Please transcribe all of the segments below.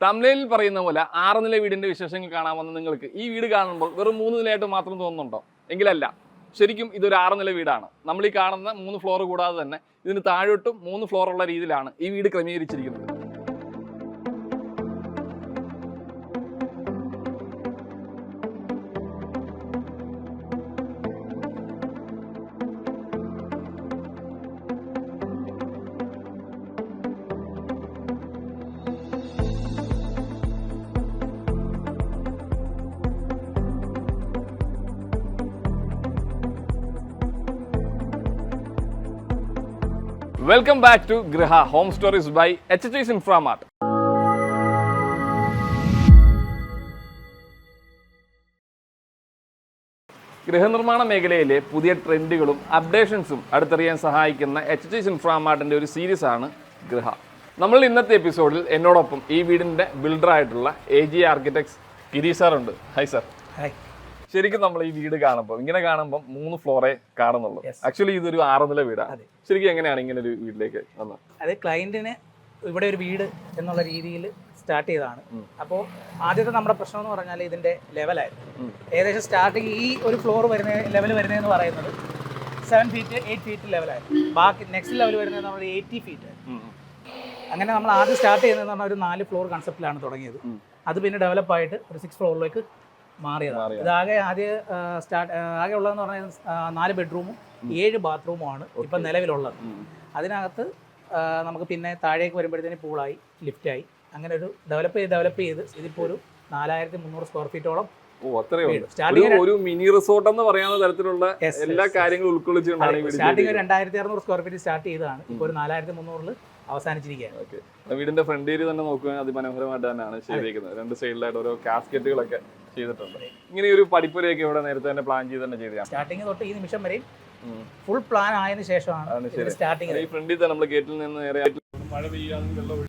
തമിഴിൽ പറയുന്ന പോലെ ആറ് നില വീടിന്റെ വിശേഷങ്ങൾ കാണാമെന്ന് നിങ്ങൾക്ക് ഈ വീട് കാണുമ്പോൾ വെറും മൂന്ന് നിലയായിട്ട് മാത്രം തോന്നുന്നുണ്ടോ? എങ്കിലല്ല. ശരിക്കും ഇതൊരു ആറ് നില വീടാണ്. നമ്മൾ ഈ കാണുന്ന മൂന്ന് ഫ്ലോർ കൂടാതെ തന്നെ ഇതിന് താഴോട്ടും മൂന്ന് ഫ്ലോർ ഉള്ള രീതിയിലാണ് ഈ വീട് ക്രമീകരിച്ചിരിക്കുന്നത്. Welcome back to Griha home stories by H H ice Inframart ഗൃഹനിർമ്മാണ മേഖലയിലെ പുതിയ ട്രെൻഡുകളും അപ്ഡേഷൻസും അടുത്തറിയാൻ സഹായിക്കുന്ന എച്ച് എച്ച് ഐസ് ഇൻഫ്രാമാർട്ടിന്റെ ഒരു സീരീസ് ആണ് ഗൃഹ. നമ്മൾ ഇന്നത്തെ എപ്പിസോഡിൽ എന്നോടൊപ്പം ഈ വീടിന്റെ ബിൽഡറായിട്ടുള്ള A G architects Girish sir ഉണ്ട് ഹൈ സാർ ഹായ് ശരിക്കും നമ്മൾ ഈ വീട് കാണുമ്പോൾ ഇങ്ങനെ കാണുമ്പോൾ മൂന്ന് ഫ്ലോറേ കാണുന്നുള്ളൂ. ആക്ച്വലി ഇതൊരു ആറ് നില വീടാണ് ശരിക്കും എങ്ങനെയാണ് ഇങ്ങനെ ഒരു വീട്ടിലേക്ക് വന്നത്? അത് ക്ലയന്റിന് ഇവിടെ ഒരു വീട് എന്നുള്ള രീതിയിൽ സ്റ്റാർട്ട് ചെയ്തതാണ്. അപ്പോൾ ആദ്യത്തെ നമ്മുടെ പ്രശ്നം എന്ന് പറഞ്ഞാൽ ഇതിന്റെ ലെവലായിരുന്നു. ഏകദേശം സ്റ്റാർട്ടിങ് ഈ ഒരു ഫ്ലോർ വരുന്ന ലെവൽ വരുന്നതെന്ന് പറയുന്നത് സെവൻ ഫീറ്റ് എയ്റ്റ് ഫീറ്റ് ലെവലായിരുന്നു ബാക്കി നെക്സ്റ്റ് ലെവൽ വരുന്നത് നമ്മൾ എയ്റ്റി ഫീറ്റ് അങ്ങനെ നമ്മൾ ആദ്യം സ്റ്റാർട്ട് ചെയ്യുന്നത് പറഞ്ഞാൽ ഒരു നാല് ഫ്ലോർ കൺസെപ്റ്റിലാണ് തുടങ്ങിയത്. അത് പിന്നെ ഡെവലപ്പ് ആയിട്ട് ഒരു സിക്സ് ഫ്ലോറിലേക്ക് മാറിയതാണ്. ഇതാകെ ആദ്യ സ്റ്റാർട്ട് ആകെ ഉള്ളതെന്ന് പറഞ്ഞാൽ നാല് ബെഡ്റൂമും ഏഴ് ബാത്റൂമുമാണ് ഇപ്പം നിലവിലുള്ളത്. അതിനകത്ത് നമുക്ക് പിന്നെ താഴേക്ക് വരുമ്പോഴത്തേന് പൂളായി ലിഫ്റ്റായി. അങ്ങനെ ഒരു ഡെവലപ്പ് ചെയ്ത് ഡെവലപ്പ് ചെയ്ത് ഇതിപ്പോൾ ഒരു നാലായിരത്തി മുന്നൂറ് സ്ക്വയർ ഫീറ്റോളം ഒരു- മിനി റിസോർട്ട് എന്ന് പറയുന്ന തരത്തിലുള്ള എല്ലാ കാര്യങ്ങളും സ്റ്റാർട്ടിങ് ഒരു രണ്ടായിരത്തി അറുന്നൂറ് സ്ക്വയർ ഫീറ്റ് സ്റ്റാർട്ട് ചെയ്തതാണ്. ഇപ്പോൾ ഒരു നാലായിരത്തി മുന്നൂറിൽ അവസാനിച്ചിരിക്കുകയാണ്. വീടിന്റെ ഫ്രണ്ട് ഏരിയ തന്നെ നോക്കുകയാണെങ്കിൽ അതിമനോഹരമായിട്ട് തന്നെയാണ് ചെയ്തിരിക്കുന്നത് രണ്ട് സൈഡിലായിട്ട് ഓരോ കാസ്കറ്റുകളൊക്കെ ചെയ്തിട്ടുണ്ട്. ഇങ്ങനെ ഒരു പഠിപ്പുരയൊക്കെ ഇവിടെ നേരത്തെ തന്നെ പ്ലാൻ ചെയ്ത് തന്നെ ചെയ്തതാണ്. സ്റ്റാർട്ടിങ് തൊട്ട് ഈ നിമിഷം വരെയും ഫുൾ പ്ലാൻ ആയതിനു ശേഷമാണ് സ്റ്റാർട്ടിങ് ഈ ഫ്രണ്ടിൽ തന്നെ നമ്മൾ ഗേറ്റിൽ നിന്ന് നേരെ മഴ പെയ്യാണെങ്കിൽ വെള്ളം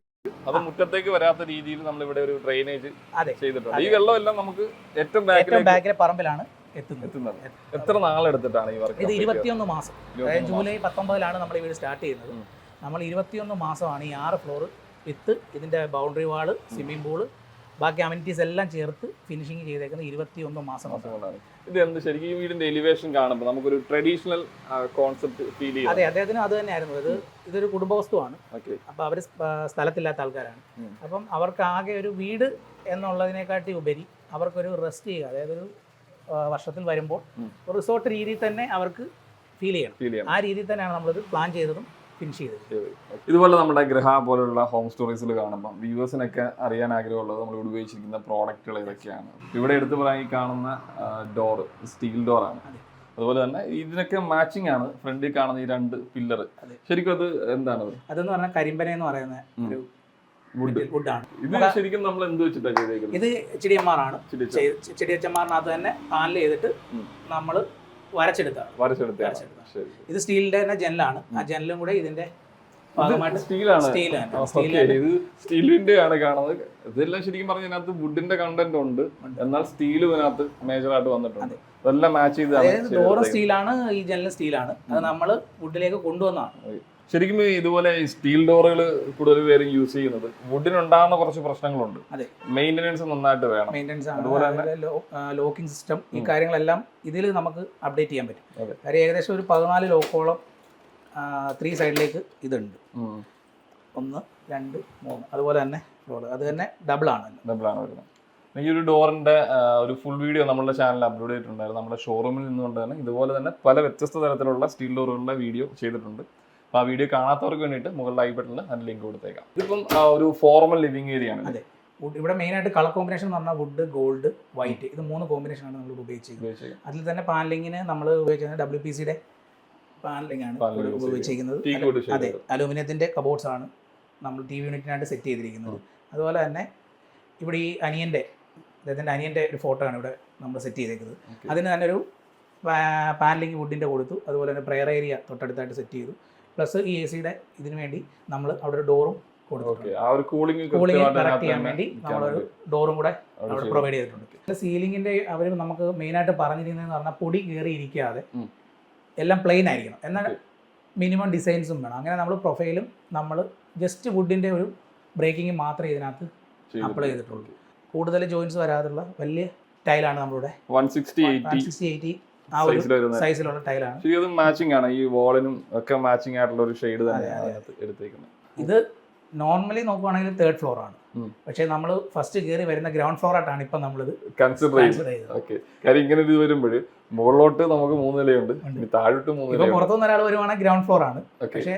അത് മുറ്റത്തേക്ക് വരാത്ത രീതിയിൽ നമ്മൾ ഇവിടെ ഒരു ഡ്രെയിനേജ് ചെയ്തിട്ടുണ്ട്. ഈ വെള്ളം എല്ലാം നമുക്ക് ഏറ്റവും ബാക്കിലെ പറമ്പിലാണ് എത്തുന്നത്. എത്ര നാളെടുത്തിട്ടാണ് ഈ വർക്ക് ഇത് ഇരുപത്തിയൊന്ന് മാസം. ജൂലൈ പത്തൊമ്പതിലാണ് നമ്മൾ ഈ വീട് സ്റ്റാർട്ട് ചെയ്യുന്നത്. നമ്മൾ ഇരുപത്തിയൊന്ന് മാസമാണ് ഈ ആറ് ഫ്ലോർ വിത്ത് ഇതിന്റെ ബൗണ്ടറി വാൾ സ്വിമ്മിംഗ് പൂൾ ബാക്കി അമിനിറ്റീസ് എല്ലാം ചേർത്ത് ഫിനിഷിംഗ് ചെയ്തേക്കുന്നത് ഇരുപത്തിയൊന്ന് മാസം. കൊണ്ടാണ്. ഇത് എന്ത് ശരിക്കും ഈ വീടിന്റെ എലിവേഷൻ കാണുമ്പോൾ നമുക്കൊരു ട്രഡീഷണൽ കോൺസെപ്റ്റ് ഫീൽ ചെയ്യും അതെ അദ്ദേഹത്തിന് അത് തന്നെയായിരുന്നു. ഇത് ഇതൊരു കുടുംബവസ്തുവാണ് ഓക്കെ അപ്പോൾ അവർ സ്ഥലത്തില്ലാത്ത ആൾക്കാരാണ്. അപ്പം അവർക്ക് ആകെ ഒരു വീട് എന്നുള്ളതിനെക്കാട്ടി ഉപരി അവർക്കൊരു റെസ്റ്റ് ചെയ്യുക. അതായത് ഒരു വർഷത്തിൽ വരുമ്പോൾ റിസോർട്ട് രീതിയിൽ തന്നെ അവർക്ക് ഫീൽ ചെയ്യണം. ആ രീതിയിൽ തന്നെയാണ് നമ്മളിത് പ്ലാൻ ചെയ്തതും. ഫിനിഷ് ചെയ്തത് ഇതുപോലെ നമ്മുടെ ഗ്രഹ പോലെയുള്ള ഹോം സ്റ്റോറീസിൽ കാണുമ്പോൾ വ്യൂവേഴ്സിനൊക്കെ അറിയാൻ ആഗ്രഹമുള്ളത് നമ്മൾ ഇവിടെ ഉപയോഗിച്ചിരിക്കുന്ന പ്രോഡക്റ്റുകൾ ഇതൊക്കെയാണ്. ഇവിടെ എടുത്തു പറയാൻ കാണുന്ന ഡോർ സ്റ്റീൽ ഡോർ ആണ്. അതുപോലെ തന്നെ ഇതിനൊക്കെ മാച്ചിങ് ആണ്. ഫ്രണ്ടിൽ കാണുന്ന ഈ രണ്ട് പില്ലർ ശരിക്കും അത് എന്താണ്? അതെന്ന് പറഞ്ഞാൽ കരിമ്പന എന്ന് പറയുന്ന ഒരു വുഡ് ആണ്. ഇത് ശരിക്കും നമ്മൾ എന്ത് വെച്ചിട്ടാണ് ചെയ്തേക്കുന്നത്? ഇത് ചിടിയന്മാരാണ്. ചിടിച്ച ചിടിയച്ചന്മാറിനകത്ത് തന്നെ പാനൽ ചെയ്തിട്ട് നമ്മൾ നമ്മൾ വരച്ചെടുത്താണ്. ശരി ഇത് സ്റ്റീലിന്റെ തന്നെ ജനലാണ് ആ ജനലും കൂടെ ഇതിന്റെ സ്റ്റീലിന്റെ ആണ് കാണുന്നത്. ഇതെല്ലാം ശരിക്കും പറഞ്ഞാൽ ഇതിനകത്ത് വുഡിന്റെ കണ്ടന്റ് ഉണ്ട്. എന്നാൽ സ്റ്റീൽ ഇതിനകത്ത് മേജർ ആയിട്ട് വന്നിട്ടുണ്ട്. അതെല്ലാം മാച്ച് ചെയ്ത് ഡോറും. സ്റ്റീലാണ് ഈ ജനലും സ്റ്റീലാണ്. അത് നമ്മൾ വുഡിലേക്ക് കൊണ്ടുവന്നതാണ്. ശരിക്കും ഇതുപോലെ സ്റ്റീൽ ഡോറുകൾ കൂടുതൽ പേരും യൂസ് ചെയ്യുന്നത് വുഡിനുണ്ടാകുന്ന കുറച്ച് പ്രശ്നങ്ങളുണ്ട്. അതെ. മെയിന്റെനൻസ് നന്നായിട്ട് വേണം. മെയിന്റനൻസ് അതുപോലെ തന്നെ ലോക്കിംഗ് സിസ്റ്റം ഈ കാര്യങ്ങളെല്ലാം ഇതിൽ നമുക്ക് അപ്ഡേറ്റ് ചെയ്യാൻ പറ്റും. കാര്യം ഏകദേശം ഒരു പതിനാല് ലോക്കോളം ത്രീ സൈഡിലേക്ക് ഇതുണ്ട്. ഒന്ന് രണ്ട് മൂന്ന്. അതുപോലെ തന്നെ അത് തന്നെ ഡബിൾ ആണ്. ഡബിൾ ആണ് വരുന്നത്. ഈ ഒരു ഡോറിന്റെ ഒരു ഫുൾ വീഡിയോ നമ്മുടെ ചാനലിൽ അപ്ലോഡ് ചെയ്തിട്ടുണ്ടായിരുന്നു. നമ്മുടെ ഷോറൂമിൽ നിന്നുകൊണ്ട് തന്നെ ഇതുപോലെ തന്നെ പല വ്യത്യസ്ത തരത്തിലുള്ള സ്റ്റീൽ ഡോറുകളുടെ വീഡിയോ ചെയ്തിട്ടുണ്ട്. അപ്പോൾ ആ വീഡിയോ കാണാത്തവർക്ക് വേണ്ടിയിട്ട് മുകളിൽ ഐ ബട്ടണിൽ അതിന് ലിങ്ക് കൊടുത്തേക്കാം. ഇതിപ്പം ഒരു ഫോർമൽ ലിവിംഗ് ഏരിയ ആണ് അതെ. ഇവിടെ മെയിനായിട്ട് കളർ കോമ്പിനേഷൻ എന്ന് പറഞ്ഞാൽ വുഡ് ഗോൾഡ് വൈറ്റ് ഇത് മൂന്ന് കോമ്പിനേഷൻ ആണ് നമ്മൾ ഉപയോഗിച്ചിരിക്കുന്നത് അതിൽ തന്നെ പാനലിങ്ങിന് നമ്മൾ ഉപയോഗിക്കുന്നത് ഡബ്ല്യു പി സിയുടെ പാനലിംഗ് ആണ് ഉപയോഗിച്ചിരിക്കുന്നത് അതെ അലൂമിനിയത്തിന്റെ കബോർഡ്സ് ആണ് നമ്മൾ ടി വി യൂണിറ്റിനായിട്ട് സെറ്റ് ചെയ്തിരിക്കുന്നത് അതുപോലെ തന്നെ ഇവിടെ ഈ അനിയന്റെ അദ്ദേഹത്തിന്റെ അനിയന്റെ ഒരു ഫോട്ടോ ആണ് ഇവിടെ നമ്മൾ സെറ്റ് ചെയ്തേക്കുന്നത്. അതിന് തന്നെ ഒരു പാനലിംഗ് വുഡിന്റെ കൊടുത്തു. അതുപോലെ തന്നെ പ്രെയർ ഏരിയ തൊട്ടടുത്തായിട്ട് സെറ്റ് ചെയ്തു. പ്ലസ് ഈ എ സിയുടെ ഇതിനു വേണ്ടി നമ്മൾ അവിടെ ഒരു ഡോറും കൂളിംഗ് കറക്റ്റ് ചെയ്യാൻ വേണ്ടി നമ്മളൊരു ഡോറും കൂടെ അവിടെ പ്രൊവൈഡ് ചെയ്തിട്ടുണ്ട്. സീലിംഗിന്റെ അവർ നമുക്ക് മെയിൻ ആയിട്ട് പറഞ്ഞിരിക്കുന്നതെന്ന് പറഞ്ഞാൽ പൊടി കയറി ഇരിക്കാതെ എല്ലാം പ്ലെയിൻ ആയിരിക്കണം. എന്നാൽ മിനിമം ഡിസൈൻസും വേണം. അങ്ങനെ നമ്മൾ പ്രൊഫൈലും നമ്മൾ ജസ്റ്റ് വുഡിന്റെ ഒരു ബ്രേക്കിംഗ് മാത്രമേ ഇതിനകത്ത് അപ്ലൈ ചെയ്തിട്ടുള്ളൂ. കൂടുതൽ ജോയിൻസ് വരാതുള്ള വലിയ ടൈലാണ് വൺ എയ്റ്റി സിക്സ്റ്റി എയ്റ്റി ആ ഒരു സൈസിലുള്ള ടൈലാണ് ശരി അത് മാച്ചിങ് ആണ്. ഈ വാളിനും ഒക്കെ മാച്ചിങ് ആയിട്ടുള്ള ഒരു ഷെയ്ഡ് തന്നെയാണ് എടുത്തേക്കുന്നത്. ഇത് നോർമലി നോക്കുവാണെങ്കിൽ തേർഡ് ഫ്ലോർ ആണ്. പക്ഷേ നമ്മൾ ഫസ്റ്റ് കയറി വരുന്ന ഗ്രൗണ്ട് ഫ്ലോർ ആയിട്ടാണ് ഇപ്പൊ നമ്മളിത് കൺസിഡർ ചെയ്ത് കൺസിഡർ ചെയ്തത് കാര്യം ഇങ്ങനെ ഇത് വരുമ്പോൾ മുകളിലോട്ട് നമുക്ക് മൂന്ന് നിലയുണ്ട്. താഴോട്ട് മൂന്ന് ഇപ്പൊ നിലയുണ്ട്. പുറത്തുനിന്ന് ഒരാൾ വരുവാണെങ്കിൽ ഗ്രൗണ്ട് ഫ്ലോർ ആണ്. പക്ഷേ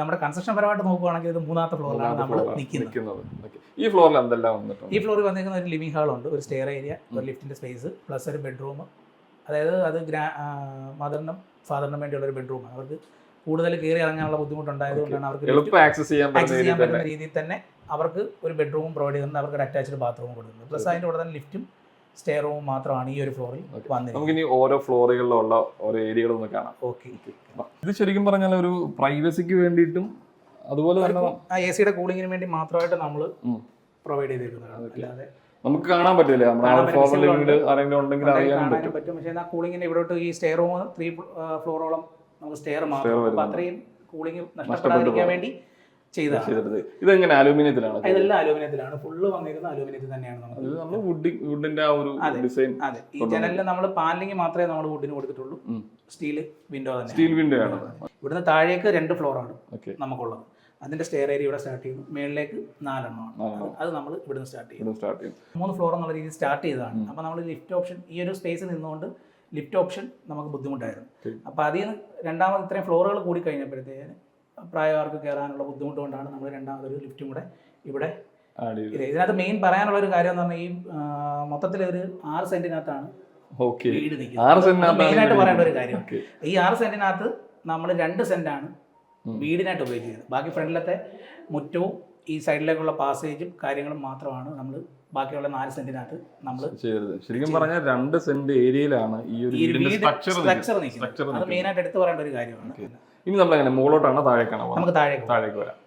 നമ്മുടെ കൺസ്ട്രക്ഷൻ പരമായിട്ട് നോക്കുവാണെങ്കിൽ ഇത് മൂന്നാമത്തെ ഫ്ലോറിലാണ് നമ്മൾ നിൽക്കുന്നത് ഈ ഫ്ലോറിൽ എന്തെല്ലാം ഈ ഫ്ലോറിൽ വന്നിരിക്കുന്ന ഒരു ലിവിംഗ് ഹാൾ ഉണ്ട്. ഒരു സ്റ്റെയർ ഏരിയ ഒരു ലിഫ്റ്റിന്റെ സ്പേസ് പ്ലസ് ഒരു ബെഡ്റൂം അതായത് അത് ഗ്രാ മദറിനും ഫാദറിനും വേണ്ടിയുള്ള ഒരു ബെഡ്റൂമാണ്. അവർക്ക് കൂടുതൽ കയറി ഇറങ്ങാനുള്ള ബുദ്ധിമുട്ടുണ്ടായതുകൊണ്ടാണ് അവർക്ക് ആക്സസ് ചെയ്യാൻ പറ്റുന്ന രീതിയിൽ തന്നെ. അവർക്ക് ഒരു ബെഡ്റൂമും പ്രൊവൈഡ് ചെയ്യുന്നത് അവർക്ക് ഒരു അറ്റാച്ച്ഡ് ബാത്റൂമും കൊടുക്കുന്നത്. പ്ലസ് അതിന്റെ കൂടെ തന്നെ ലിഫ്റ്റും സ്റ്റേ റൂമും മാത്രമാണ് ഈ ഒരു ഫ്ലോറിൽ വന്നിരിക്കുന്നത്. നമുക്കിനി ഓരോ ഫ്ലോറുകളിലുള്ള ഓരോ ഏരിയകളൊന്ന് കാണാം. ഓക്കെ. ഇത് ശരിക്കും പറഞ്ഞാൽ ഒരു പ്രൈവസിക്ക് വേണ്ടിയിട്ടും അതുപോലെ തന്നെ എ സിയുടെ കൂളിങ്ങിന് വേണ്ടി മാത്രമായിട്ട് നമ്മൾ പ്രൊവൈഡ് ചെയ്തിരിക്കുന്നതാണ്. അല്ലാതെ നമുക്ക് കാണാൻ പറ്റില്ല നമ്മുടെ ആരെങ്കിലും ഉണ്ടെങ്കിൽ അറിയാൻ പറ്റും. പക്ഷേ ആ കൂളിങ്ങിന് ഇവിടോട്ട് ഈ സ്റ്റെയർ റൂം ത്രീ ഫ്ലോറോളം നമുക്ക് സ്റ്റെയർ വരുന്നുണ്ട്. അത്രയും കൂളിംഗ് നഷ്ടപ്പെടാതിരിക്കാൻ വേണ്ടി ഇതെങ്ങനെ അലൂമിനിയത്തിലാണ്? ഇതെല്ലാം അലൂമിനിയത്തിലാണ്. ഫുള്ള് വന്നിരുന്ന അലൂമിനിയത്തിൽ തന്നെയാണ് നമ്മൾ വുഡിന്റെ ആ ഒരു ഡിസൈൻ അതെ. ഈ ജനലിൽ നമ്മൾ പാനലിംഗ് മാത്രമേ നമ്മൾ വുഡിന് കൊടുത്തിട്ടുള്ളൂ. സ്റ്റീൽ വിൻഡോ തന്നെ സ്റ്റീൽ വിൻഡോ ആണ്. ഇവിടുന്ന് താഴേക്ക് രണ്ട് ഫ്ലോറാണ് നമുക്കുള്ളത്. അതിന്റെ സ്റ്റെയർ ഏരിയ ഇവിടെ സ്റ്റാർട്ട് ചെയ്യുന്നു. മേളിലേക്ക് നാലെണ്ണമാണ്. നാലെണ്ണം. അത് നമ്മൾ ഇവിടുന്ന് സ്റ്റാർട്ട് ചെയ്യും സ്റ്റാർട്ട് ചെയ്യും മൂന്ന് ഫ്ലോർ എന്നുള്ള രീതിയിൽ സ്റ്റാർട്ട് ചെയ്തതാണ്. അപ്പോൾ നമ്മൾ ലിഫ്റ്റ് ഓപ്ഷൻ ഈ ഒരു സ്പേസിൽ നിന്നുകൊണ്ട് ലിഫ്റ്റ് ഓപ്ഷൻ നമുക്ക് ബുദ്ധിമുട്ടായിരുന്നു. അപ്പോൾ അതിൽ നിന്ന് രണ്ടാമത് ഇത്രയും ഫ്ലോറുകൾ കൂടി കഴിഞ്ഞപ്പോഴത്തേന് പ്രായമാർക്ക് കയറാനുള്ള ബുദ്ധിമുട്ട് കൊണ്ടാണ് നമ്മൾ രണ്ടാമതൊരു ലിഫ്റ്റും കൂടെ ഇവിടെ ഇതിനകത്ത് മെയിൻ പറയാനുള്ള ഒരു കാര്യം എന്ന് പറഞ്ഞാൽ ഈ മൊത്തത്തിൽ ഒരു ആറ് സെന്റിനകത്താണ് വീട് നിൽക്കുന്നത്. വീട് പറയേണ്ട ഒരു കാര്യം. ഈ ആറ് സെന്റിനകത്ത് നമ്മൾ രണ്ട് സെന്റാണ്. വീടിനായിട്ട് ഉപയോഗിക്കുന്നത്. ബാക്കി ഫ്രണ്ടിലത്തെ മുറ്റവും ഈ സൈഡിലേക്കുള്ള പാസേജും കാര്യങ്ങളും മാത്രമാണ് നമ്മൾ ബാക്കിയുള്ള നാല് സെന്റിനകത്ത് നമ്മൾ ശരിക്കും പറഞ്ഞാൽ രണ്ട് സെന്റ് ഏരിയയിലാണ് ഈ ഒരു മെയിനായിട്ട് സ്ട്രക്ചർ അത് എടുത്തു പറയേണ്ട ഒരു കാര്യമാണ്. ഇനി നമ്മൾ എങ്ങനെ മുകളോട്ടാണ് താഴേക്കാണ് നമുക്ക് താഴേക്ക് താഴേക്ക് വരാം.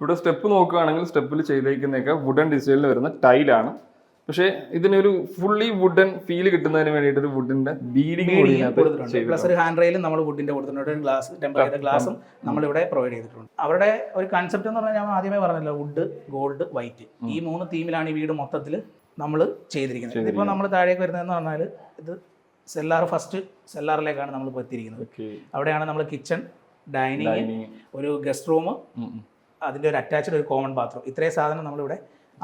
ഇവിടെ സ്റ്റെപ്പ് നോക്കുകയാണെങ്കിൽ സ്റ്റെപ്പിൽ ചെയ്തേക്കുന്നതൊക്കെ വുഡൻ ഡിസൈനിൽ വരുന്ന ടൈലാണ് പക്ഷേ ഇതിനൊരു ഫുള്ളി വുഡൻ ഫീൽ കിട്ടുന്നതിന് വേണ്ടിയിട്ട് ഒരു വുഡിന്റെ കൊടുത്തിട്ടുണ്ട്. പ്ലസ് ഒരു ഹാൻഡ് റെയിലും നമ്മൾ വുഡിന്റെ കൊടുത്തിട്ടുണ്ട്. ഗ്ലാസ് ടെമ്പർ ചെയ്ത ഗ്ലാസും നമ്മളിവിടെ പ്രൊവൈഡ് ചെയ്തിട്ടുണ്ട്. അവരുടെ ഒരു കൺസെപ്റ്റ് എന്ന് പറഞ്ഞാൽ ഞാൻ ആദ്യമേ പറഞ്ഞല്ലോ വുഡ് ഗോൾഡ് വൈറ്റ് ഈ മൂന്ന് തീമിലാണ് ഈ വീട് മൊത്തത്തിൽ നമ്മൾ ചെയ്തിരിക്കുന്നത്. ഇതിപ്പോൾ നമ്മൾ താഴേക്ക് വരുന്നതെന്ന് പറഞ്ഞാൽ ഇത് സെല്ലാർ ഫസ്റ്റ് സെല്ലാറിലേക്കാണ് നമ്മൾ ഇപ്പോൾ എത്തിയിരിക്കുന്നത് അവിടെയാണ് നമ്മൾ കിച്ചൺ ഡൈനിങ് ഡൈനിങ് ഒരു ഗസ്റ്റ് റൂം അതിന്റെ ഒരു അറ്റാച്ച്ഡ് ഒരു കോമൺ ബാത്റൂം ഇത്രയും സാധനം നമ്മളിവിടെ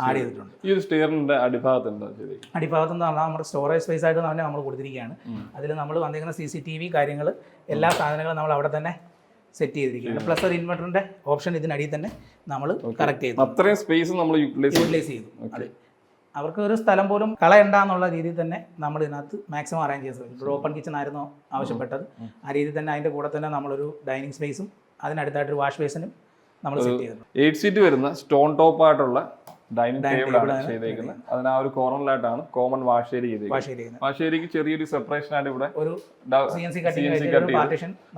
ആഡ് ചെയ്തിട്ടുണ്ട്. ഈ ഒരു സ്റ്റെയറിന്റെ അടിഭാഗത്ത് എന്താ അടിഭാഗത്ത് എന്ന് പറഞ്ഞാൽ നമ്മുടെ സ്റ്റോറേജ് സ്പേസ് ആയിട്ട് തന്നെ നമ്മൾ കൊടുത്തിരിക്കുകയാണ്. അതിൽ നമ്മൾ വന്നിരിക്കുന്ന സി സി ടി വി കാര്യങ്ങൾ എല്ലാ സാധനങ്ങളും നമ്മൾ അവിടെ തന്നെ സെറ്റ് ചെയ്തിരിക്കുകയാണ്. പ്ലസ് ഒരു ഇൻവെർട്ടറിന്റെ ഓപ്ഷൻ ഇതിനടിയിൽ തന്നെ നമ്മൾ കറക്റ്റ് ചെയ്തു. അത്രയും സ്പേസ് നമ്മൾ യൂട്ടിലൈസ് ചെയ്തു. അതെ. അവർക്ക് ഒരു സ്ഥലം പോലും കളയണ്ട എന്നുള്ള രീതിയിൽ തന്നെ നമ്മൾ ഇതിനകത്ത് മാക്സിമം അറേഞ്ച് ചെയ്ത്. ഇപ്പോൾ ഓപ്പൺ കിച്ചൺ ആയിരുന്നു ആവശ്യപ്പെട്ടത്. ആ രീതിയിൽ തന്നെ അതിന്റെ കൂടെ തന്നെ നമ്മളൊരു ഡൈനിങ് സ്പേസും അതിനടുത്തായിട്ടൊരു വാഷ് ബേസിനും നമ്മൾ സെറ്റ് ചെയ്തിട്ടുണ്ട്. എയ്റ്റ് സീറ്റ് വരുന്ന സ്റ്റോൺ ടോപ്പ് ആയിട്ടുള്ള ഡൈനിങ് ആണ് ചെയ്തേക്കുന്നത്. അതിന് ആ ഒരു കോർണറിലായിട്ടാണ് കോമൺ വാഷേരി ചെയ്തേക്കുന്നത്. വാഷ് ചെയ്യുന്നത്. വാഷ് ഏരിയക്ക് ചെറിയൊരു സെപ്പറേഷൻ ആയിട്ട് ഇവിടെ ഒരു സി എൻ സി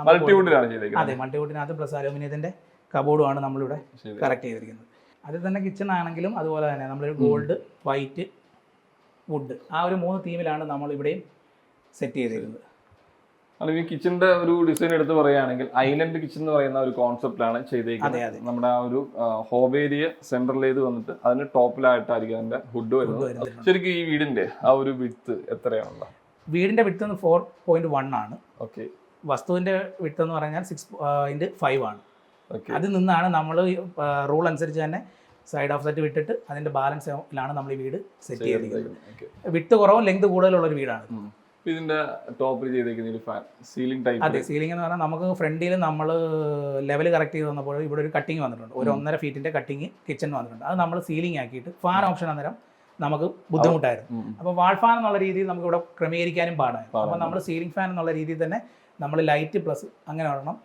മൾട്ടിവുഡിലാണ് ചെയ്തേക്കുന്നത്. അതെ മൾട്ടിവുഡിനകത്ത് പ്ലസ് അലൂമിനിയത്തിന്റെ കബോർഡുമാണ് നമ്മളിവിടെ. കറക്റ്റ് ചെയ്തിരിക്കുന്നത്. അതിൽ തന്നെ കിച്ചൺ ആണെങ്കിലും അതുപോലെ തന്നെ നമ്മളൊരു ഗോൾഡ് വൈറ്റ് വുഡ് ആ ഒരു മൂന്ന് തീമിലാണ് നമ്മൾ ഇവിടെയും സെറ്റ് ചെയ്തിരുന്നത് അല്ലെങ്കിൽ കിച്ചണിന്റെ ഒരു ഡിസൈൻ എടുത്ത് പറയുകയാണെങ്കിൽ ഐലൻഡ് കിച്ചൺ എന്ന് പറയുന്ന ഒരു കോൺസെപ്റ്റിലാണ് ചെയ്തേക്കുന്നത്. നമ്മുടെ ആ ഒരു ഹോബേരിയ ഏരിയ ചെയ്ത് വന്നിട്ട് അതിന് ടോപ്പിലായിട്ടായിരിക്കും അതിന്റെ ഹുഡ് വരുന്നത്. ശരിക്കും ഈ വീടിന്റെ ആ ഒരു വിത്ത് എത്രയാണുള്ളത്? വീടിന്റെ വിട്ട് ഫോർ പോയിന്റ് വൺ ആണ്. ഓക്കെ വസ്തുവിന്റെ വിട്ട് എന്ന് പറഞ്ഞാൽ സിക്സ് പോയിന്റ് ഫൈവ് ആണ്. അതിൽ നിന്നാണ് നമ്മൾ റൂൾ അനുസരിച്ച് തന്നെ സൈഡ് ഓഫ് സെറ്റ് വിട്ടിട്ട് അതിന്റെ ബാലൻസിലാണ് നമ്മൾ ഈ വീട് സെറ്റ് ചെയ്തിരിക്കുന്നത്. വിത്ത് വിട്ട് കുറവും ലെങ്ത് കൂടുതലുള്ള ഒരു വീടാണ്. ഇതിന്റെ ടോപ്പിൽ ചെയ്തേക്കുന്ന ഒരു ഫാൻ സീലിംഗ് ടൈപ്പ് അതെ സീലിംഗ് എന്ന് പറഞ്ഞാൽ നമുക്ക് ഫ്രണ്ടിൽ നമ്മൾ ലെവൽ കറക്റ്റ് ചെയ്ത് വന്നപ്പോൾ ഇവിടെ ഒരു കട്ടിങ് വന്നിട്ടുണ്ട്. ഒരു ഒന്നര ഫീറ്റിന്റെ കട്ടിങ് കിച്ചൺ വന്നിട്ടുണ്ട്. അത് നമ്മൾ സീലിംഗ് ആക്കിയിട്ട് ഫാൻ ഓപ്ഷൻ അന്നേരം നമുക്ക് ബുദ്ധിമുട്ടായിരുന്നു. അപ്പോൾ വാൾ ഫാൻ എന്നുള്ള രീതിയിൽ നമുക്ക് ഇവിടെ ക്രമീകരിക്കാനും പാടായിരുന്നു. അപ്പോൾ നമ്മൾ സീലിംഗ് ഫാൻ എന്നുള്ള രീതിയിൽ തന്നെ നമ്മൾ ലൈറ്റ് പ്ലസ് അങ്ങനെ വരണം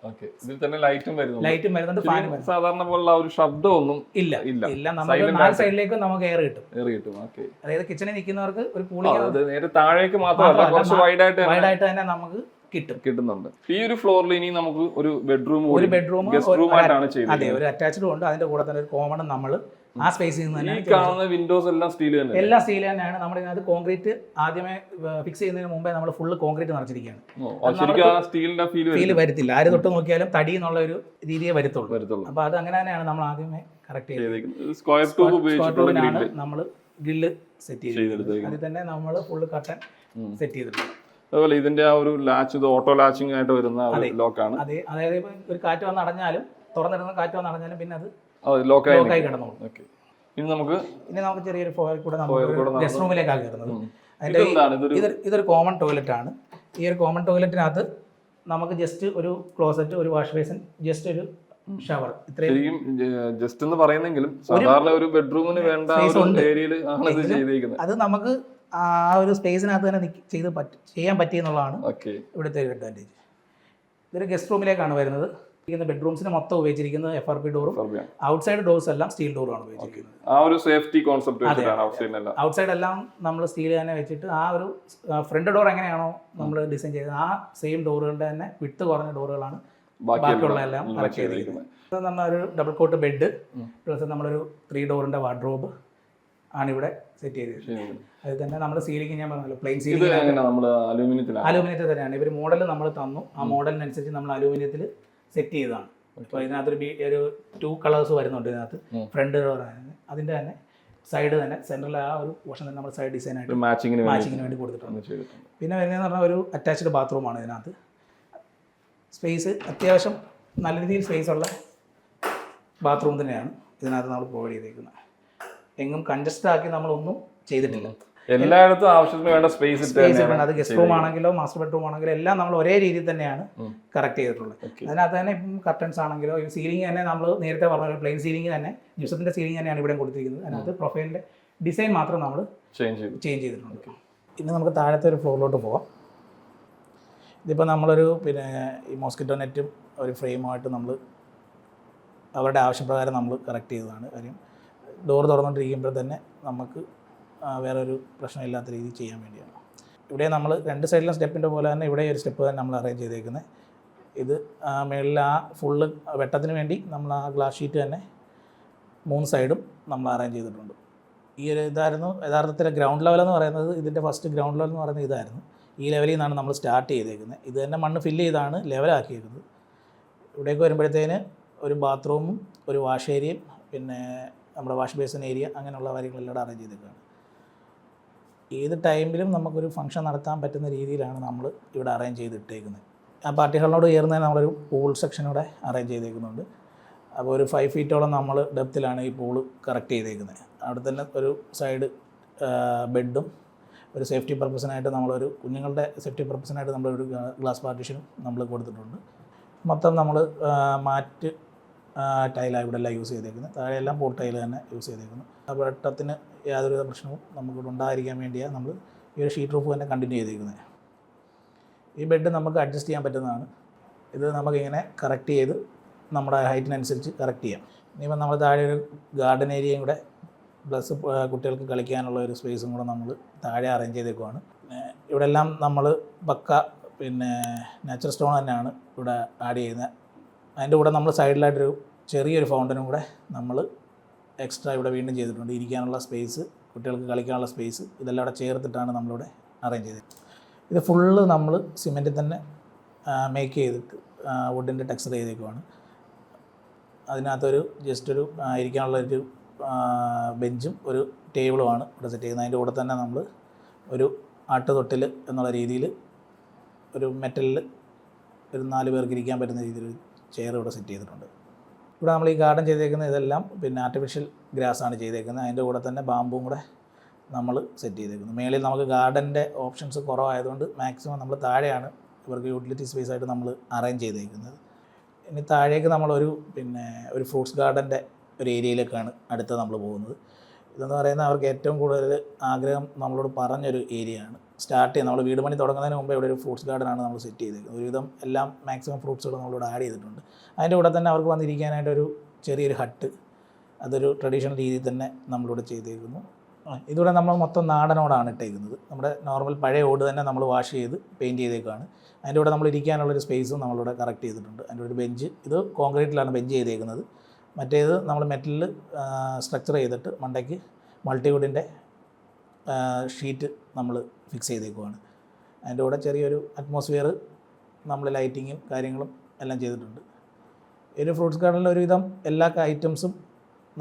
ഇതിൽ തന്നെ ലൈറ്റും വരുന്നു ലൈറ്റും വരുന്നുണ്ട് ഫാനും സാധാരണ പോലുള്ള ഒരു ശബ്ദമൊന്നും ഇല്ല. ഇല്ല. ഇല്ല നമുക്ക് നാല്. സൈഡിലേക്ക് നമുക്ക് എയർ കിട്ടും. എയർ കിട്ടും. ഓക്കെ അതായത് കിച്ചണിൽ നിൽക്കുന്നവർക്ക് ഒരു കൂളിംഗ് നേരെ താഴേക്ക് മാത്രമല്ല കുറച്ച് വൈഡ് ആയിട്ട് തന്നെ. വൈഡായിട്ട് തന്നെ നമുക്ക് കിട്ടും. കിട്ടുന്നുണ്ട്. ഈ ഒരു ഫ്ലോറിൽ ഇനി നമുക്ക് ഒരു ബെഡ്റൂം ഒരു ബെഡ്റൂം ഗസ്റ്റ് റൂം ആയിട്ടാണ് അതെ ഒരു അറ്റാച്ച്ഡ് ഉണ്ട്. അതിന്റെ കൂടെ തന്നെ ഒരു കോമൺ നമ്മൾ ആ സ്പേസിൽ നിന്ന് തന്നെ കാണുന്ന വിൻഡോസ് എല്ലാം സ്റ്റീൽ തന്നെ എല്ലാം സ്റ്റീൽ തന്നെയാണ്. നമ്മൾ ഇതിനകത്ത് കോൺക്രീറ്റ് ആദ്യമേ ഫിക്സ് ചെയ്യുന്നതിന് മുമ്പേ നമ്മൾ ഫുള്ള് കോൺക്രീറ്റ് നിറച്ചിരിക്കുകയാണ്. ശരിക്കും ആ സ്റ്റീലിന്റെ ഫീൽ ഫീൽ വരത്തില്ല. ആര് തൊട്ട് നോക്കിയാലും തടി എന്നുള്ള ഒരു രീതിയെ വരത്തുള്ളൂ. വരത്തുള്ളൂ. അപ്പോൾ അത് അങ്ങനെ തന്നെയാണ് നമ്മൾ ആദ്യമേ കറക്റ്റ് ചെയ്തത്. ചെയ്തേക്കുന്നത്. സ്ക്വയർ ട്യൂബ് ഉപയോഗിച്ചിട്ടുള്ള ഗ്രില്ല് നമ്മൾ ഗ്രില്ല് സെറ്റ് ചെയ്ത് അതിൽ തന്നെ നമ്മൾ ഫുള്ള് കട്ടൻ സെറ്റ് ചെയ്തിട്ടുണ്ട്. അതുപോലെ ഇതിന്റെ ആ ഒരു ലാച്ച് ഇത് ഓട്ടോ ലാച്ചിങ് ആയിട്ട് വരുന്ന ഒരു. ലോക്കാണ് അതെ. അതായത് ഒരു കാറ്റ് വന്ന് അടഞ്ഞാലും തുറന്നിരുന്ന കാറ്റ് വന്ന് അടഞ്ഞാലും പിന്നെ അത് ലോക്കായി കിടന്നോളും. ഇനി നമുക്ക് ഇനി നമുക്ക് ചെറിയൊരു ഫോയിൽ കൂടെ ഗസ്റ്റ് റൂമിലേക്കാണ് കയറുന്നത് അതിന്റെ ഇതൊരു കോമൺ ടോയ്ലറ്റ് ആണ്. ഈ ഒരു കോമൺ ടോയ്ലറ്റിനകത്ത് നമുക്ക് ജസ്റ്റ് ഒരു ക്ലോസറ്റ് ഒരു വാഷ് ബേസിൻ ജസ്റ്റ് ഒരു ഷവർ ഇത്രയും ജസ്റ്റ് എന്ന് പറയുന്നെങ്കിലും സാധാരണ ഒരു ബെഡ്റൂമിന് വേണ്ട. ഏരിയയിൽ ആണ് ഇത് ചെയ്തിരിക്കുന്നത് അത് നമുക്ക് ആ ഒരു സ്പേസിനകത്ത് തന്നെ ചെയ്ത് പറ്റ ചെയ്യാൻ പറ്റിയെന്നുള്ളതാണ് എന്നുള്ളതാണ് ഇവിടുത്തെ ഒരു അഡ്വാന്റേജ് ഇതൊരു ഗസ്റ്റ് റൂമിലേക്കാണ് വരുന്നത്. ബെഡ്റൂംസിന് മൊത്തം ഉപയോഗിച്ചിരിക്കുന്നത് എഫ് ആർ പി ഡോറും ഔട്ട്സൈഡ് ഡോർസ് എല്ലാം സ്റ്റീൽ ഡോറാണ് ഉപയോഗിച്ചിരിക്കുന്നത്. ആ ഒരു safety concept outside outside എല്ലാം നമ്മൾ സ്റ്റീൽ തന്നെ വെച്ചിട്ട് ആ ഒരു ഫ്രണ്ട് ഡോർ എങ്ങനെയാണോ നമ്മൾ ഡിസൈൻ ചെയ്തത് ആ സെയിം ഡോറുകളുടെ തന്നെ വിട്ട് കുറഞ്ഞ ഡോറുകളാണ് ബാക്കിയുള്ള എല്ലാം ചെയ്തിരിക്കുന്നത്. നമ്മൾ ഒരു ഡബിൾ കോട്ട് ബെഡ് പ്ലസ് നമ്മളൊരു ത്രീ ഡോറിന്റെ വാർഡ്രോബ് ആണ് ഇവിടെ സെറ്റ് ചെയ്തിരിക്കുന്നത് അത് തന്നെ നമ്മുടെ സീലിംഗ് ഞാൻ പറഞ്ഞല്ലോ പ്ലെയിൻ സീലിംഗ് അലൂമിനിയത്തിൽ തന്നെയാണ്. ഇവർ മോഡൽ നമ്മൾ തന്നു. ആ മോഡലിനനുസരിച്ച് നമ്മൾ അലൂമിനിയത്തിൽ സെറ്റ് ചെയ്തതാണ്. അപ്പോൾ ഇതിനകത്തൊരു ബി ഒരു ടു കളേഴ്സ് വരുന്നുണ്ട് ഇതിനകത്ത്. ഫ്രണ്ട് ഫ്രണ്ട് അതിന്റെ തന്നെ സൈഡ് തന്നെ സെൻട്രൽ ആ ഒരു പോർഷൻ തന്നെ നമ്മൾ സൈഡ് ഡിസൈൻ ആയിട്ട് മാച്ചിങ്ങിന് വേണ്ടി മാച്ചിങ്ങിന് വേണ്ടി കൊടുത്തിട്ടുണ്ട്. പിന്നെ വരുന്നതെന്ന് പറഞ്ഞാൽ ഒരു അറ്റാച്ച്ഡ് ബാത്റൂമാണ് ഇതിനകത്ത്. സ്പേസ് അത്യാവശ്യം നല്ല രീതിയിൽ സ്പേസ് ഉള്ള ബാത്റൂം തന്നെയാണ് ഇതിനകത്ത് നമ്മൾ പ്രൊവൈഡ് ചെയ്തേക്കുന്നത്. എങ്ങും കൺജസ്റ്റഡ് ആക്കി നമ്മളൊന്നും ചെയ്തിട്ടില്ല. എല്ലായിടത്തും ആവശ്യത്തിന് വേണ്ട സ്പേസ് സ്പേസ് വേണം അത് ഗസ്റ്റ് റൂം ആണെങ്കിലോ മാസ്റ്റർ ബെഡ്റൂം ആണെങ്കിലോ എല്ലാം നമ്മൾ ഒരേ രീതിയിൽ തന്നെയാണ്. കറക്റ്റ് ചെയ്തിട്ടുള്ളത്. അതിനകത്ത് തന്നെ ഇപ്പം കർട്ടൻസ് ആണെങ്കിലോ ഈ സീലിംഗ് തന്നെ നമ്മൾ നേരത്തെ പറഞ്ഞ പ്ലെയിൻ സീലിംഗ് തന്നെ ജിപ്സത്തിന്റെ സീലിംഗ് തന്നെയാണ് ഇവിടെ കൊടുത്തിരിക്കുന്നത്. അതിനകത്ത് പ്രൊഫൈലിന്റെ ഡിസൈൻ മാത്രം നമ്മൾ ചേഞ്ച് ചേഞ്ച് ചെയ്തിട്ടുണ്ട്. ഇനി നമുക്ക് താഴത്തെ ഒരു ഫ്ലോറിലോട്ട് പോവാം. ഇതിപ്പോൾ നമ്മളൊരു പിന്നെ ഈ മോസ്കിറ്റോ നെറ്റും ഒരു ഫ്രെയിമുമായിട്ട് നമ്മൾ അവരുടെ ആവശ്യപ്രകാരം നമ്മൾ കറക്റ്റ് ചെയ്തതാണ് കാര്യം. ഡോർ തുറന്നുകൊണ്ടിരിക്കുമ്പോൾ തന്നെ നമുക്ക് വേറൊരു പ്രശ്നമില്ലാത്ത രീതിയിൽ ചെയ്യാൻ വേണ്ടിയാണ്. ഇവിടെ നമ്മൾ രണ്ട് സൈഡിലും സ്റ്റെപ്പിന്റെ പോലെ തന്നെ ഇവിടെ ഒരു സ്റ്റെപ്പ് തന്നെ നമ്മൾ അറേഞ്ച് ചെയ്തേക്കുന്നത് ഇത് മേളിൽ ആ ഫുള്ള് വെട്ടത്തിന് വേണ്ടി നമ്മൾ ആ ഗ്ലാസ് ഷീറ്റ് തന്നെ മൂന്ന് സൈഡും നമ്മൾ അറേഞ്ച് ചെയ്തിട്ടുണ്ട്. ഈ ഒരു ഇതായിരുന്നു യഥാർത്ഥത്തിൽ ഗ്രൗണ്ട് ലെവൽ എന്ന് പറയുന്നത് ഇതിന്റെ ഫസ്റ്റ് ഗ്രൗണ്ട് ലെവൽ എന്ന് പറയുന്നത് ഇതായിരുന്നു. ഈ ലെവലിൽ നിന്നാണ് നമ്മൾ സ്റ്റാർട്ട് ചെയ്തേക്കുന്നത് ഇത് തന്നെ മണ്ണ് ഫില്ല് ചെയ്താണ് ലെവലാക്കിയേക്കുന്നത് ഇവിടേക്ക് വരുമ്പോഴത്തേന് ഒരു ബാത്റൂമും ഒരു വാഷ് ഏരിയയും പിന്നെ നമ്മുടെ വാഷ് ബേസിൻ ഏരിയ അങ്ങനെയുള്ള കാര്യങ്ങളെല്ലാം അറേഞ്ച് ചെയ്തിട്ടുണ്ട് ഏത് ടൈമിലും നമുക്കൊരു ഫംഗ്ഷൻ നടത്താൻ പറ്റുന്ന രീതിയിലാണ് നമ്മൾ ഇവിടെ അറേഞ്ച് ചെയ്തിട്ടേക്കുന്നത്. ആ പാർട്ടി ഹാളിനോട് ചേർന്ന് നമ്മളൊരു പൂൾ സെക്ഷൻ ഇവിടെ അറേഞ്ച് ചെയ്തേക്കുന്നുണ്ട്. അപ്പോൾ ഒരു ഫൈവ് ഫീറ്റോളം നമ്മൾ ഡെപ്തിലാണ് ഈ പൂൾ കറക്റ്റ് ചെയ്തേക്കുന്നത്. അവിടെ തന്നെ ഒരു സൈഡ് ബെഡും ഒരു സേഫ്റ്റി പർപ്പസിനായിട്ട് നമ്മളൊരു കുഞ്ഞുങ്ങളുടെ സേഫ്റ്റി പർപ്പസിനായിട്ട് നമ്മളൊരു ഗ്ലാസ് പാർട്ടീഷനും നമ്മൾ കൊടുത്തിട്ടുണ്ട്. മൊത്തം നമ്മൾ മാറ്റ് ടൈലാണ് ഇവിടെ എല്ലാം യൂസ് ചെയ്തേക്കുന്നത്. താഴെയെല്ലാം പോട്ട് ടൈൽ തന്നെ യൂസ് ചെയ്തേക്കുന്നു. ആ വെട്ടത്തിന് യാതൊരുവിധ പ്രശ്നവും നമുക്കിവിടെ ഉണ്ടായിരിക്കാൻ വേണ്ടിയാണ് നമ്മൾ ഈ ഒരു ഷീറ്റ് റൂഫ് തന്നെ കണ്ടിന്യൂ ചെയ്തേക്കുന്നത് ഈ ബെഡ് നമുക്ക് അഡ്ജസ്റ്റ് ചെയ്യാൻ പറ്റുന്നതാണ്. ഇത് നമുക്കിങ്ങനെ കറക്റ്റ് ചെയ്ത് നമ്മുടെ ഹൈറ്റിനനുസരിച്ച് കറക്റ്റ് ചെയ്യാം. ഇനിയിപ്പോൾ നമ്മൾ താഴെ ഒരു ഗാർഡൻ ഏരിയയും കൂടെ പ്ലസ് കുട്ടികൾക്ക് കളിക്കാനുള്ള ഒരു സ്പേസും കൂടെ നമ്മൾ താഴെ അറേഞ്ച് ചെയ്തേക്കുവാണ്. ഇവിടെ എല്ലാം നമ്മൾ പക്ക പിന്നെ നാച്ചുറൽ സ്റ്റോൺ തന്നെയാണ് ഇവിടെ ആഡ് ചെയ്യുന്നത്. അതിന്റെ കൂടെ നമ്മൾ സൈഡിലായിട്ടൊരു ചെറിയൊരു ഫൗണ്ടനും കൂടെ നമ്മൾ എക്സ്ട്രാ ഇവിടെ വീണ്ടും ചെയ്തിട്ടുണ്ട്. ഇരിക്കാനുള്ള സ്പേസ് കുട്ടികൾക്ക് കളിക്കാനുള്ള സ്പേസ് ഇതെല്ലാം ഇവിടെ ചേർത്തിട്ടാണ് നമ്മളിവിടെ അറേഞ്ച് ചെയ്തത്. ഇത് ഫുള്ള് നമ്മൾ സിമെന്റിൽ തന്നെ മേക്ക് ചെയ്തിട്ട് വുഡിന്റെ ടെക്സ്ചർ ചെയ്തേക്കുവാണ്. അതിനകത്തൊരു ജസ്റ്റ് ഒരു ഇരിക്കാനുള്ള ഒരു ബെഞ്ചും ഒരു ടേബിളുമാണ് ഇവിടെ സെറ്റ് ചെയ്യുന്നത്. അതിന്റെ കൂടെ തന്നെ നമ്മൾ ഒരു ആട്ടുതൊട്ടിൽ എന്നുള്ള രീതിയിൽ ഒരു മെറ്റലിൽ ഒരു നാല് പേർക്ക് ഇരിക്കാൻ പറ്റുന്ന രീതിയിൽ ചെയർ ഇവിടെ സെറ്റ് ചെയ്തിട്ടുണ്ട്. ഇവിടെ നമ്മൾ ഈ ഗാർഡൻ ചെയ്തേക്കുന്ന ഇതെല്ലാം പിന്നെ ആർട്ടിഫിഷ്യൽ ഗ്രാസ് ആണ് ചെയ്തേക്കുന്നത്. അതിന്റെ കൂടെ തന്നെ ബാമ്പും കൂടെ നമ്മൾ സെറ്റ് ചെയ്തേക്കുന്നത് മേളിൽ നമുക്ക് ഗാർഡന്റെ ഓപ്ഷൻസ് കുറവായതുകൊണ്ട് മാക്സിമം നമ്മൾ താഴെയാണ് ഇവർക്ക് യൂട്ടിലിറ്റി സ്പേസ് ആയിട്ട് നമ്മൾ അറേഞ്ച് ചെയ്തേക്കുന്നത്. ഇനി താഴേക്ക് നമ്മളൊരു പിന്നെ ഒരു ഫ്രൂട്ട്സ് ഗാർഡന്റെ ഒരു ഏരിയയിലേക്കാണ് അടുത്ത് നമ്മൾ പോകുന്നത്. ഇതെന്ന് പറയുന്നത് അവർക്ക് ഏറ്റവും കൂടുതൽ ആഗ്രഹം നമ്മളോട് പറഞ്ഞൊരു ഏരിയ ആണ് സ്റ്റാർട്ട് ചെയ്യുന്നത്. നമ്മൾ വീട് പണി തുടങ്ങുന്നതിന് മുമ്പ് ഇവിടെ ഒരു ഫ്രൂട്ട്സ് ഗാർഡനാണ് നമ്മൾ സെറ്റ് ചെയ്തേക്കുന്നത്. ഒരുവിധം എല്ലാം മാക്സിമം ഫ്രൂട്ട്സുകൾ നമ്മളിവിടെ ആഡ് ചെയ്തിട്ടുണ്ട്. അതിന്റെ കൂടെ തന്നെ അവർക്ക് വന്നിരിക്കാനായിട്ട് ഒരു ചെറിയൊരു ഹട്ട് അതൊരു ട്രഡീഷണൽ രീതിയിൽ തന്നെ നമ്മളിവിടെ ചെയ്തേക്കുന്നു. ഇതിവിടെ നമ്മൾ മൊത്തം നാടനോടാണ് ഇട്ടേക്കുന്നത്. നമ്മുടെ നോർമൽ പഴയ ഓട് തന്നെ നമ്മൾ വാഷ് ചെയ്ത് പെയിന്റ് ചെയ്തേക്കാണ്. അതിന്റെ കൂടെ നമ്മൾ ഇരിക്കാനുള്ളൊരു സ്പേസും നമ്മളിവിടെ കറക്റ്റ് ചെയ്തിട്ടുണ്ട്. അതിന്റെ ഒരു ബെഞ്ച് ഇത് കോൺക്രീറ്റിലാണ് ബെഞ്ച് ചെയ്തേക്കുന്നത്. മറ്റേത് നമ്മൾ മെറ്റലിൽ സ്ട്രക്ചർ ചെയ്തിട്ട് മണ്ടയ്ക്ക് മൾട്ടിവുഡിന്റെ ഷീറ്റ് നമ്മൾ ഫിക്സ് ചെയ്തേക്കുവാണ്. അതിന്റെ കൂടെ ചെറിയൊരു അറ്റ്മോസ്ഫിയർ നമ്മൾ ലൈറ്റിങ്ങും കാര്യങ്ങളും എല്ലാം ചെയ്തിട്ടുണ്ട്. ഒരു ഫ്രൂട്ട്സ് ഗാർഡനിൽ ഒരുവിധം എല്ലാ ഐറ്റംസും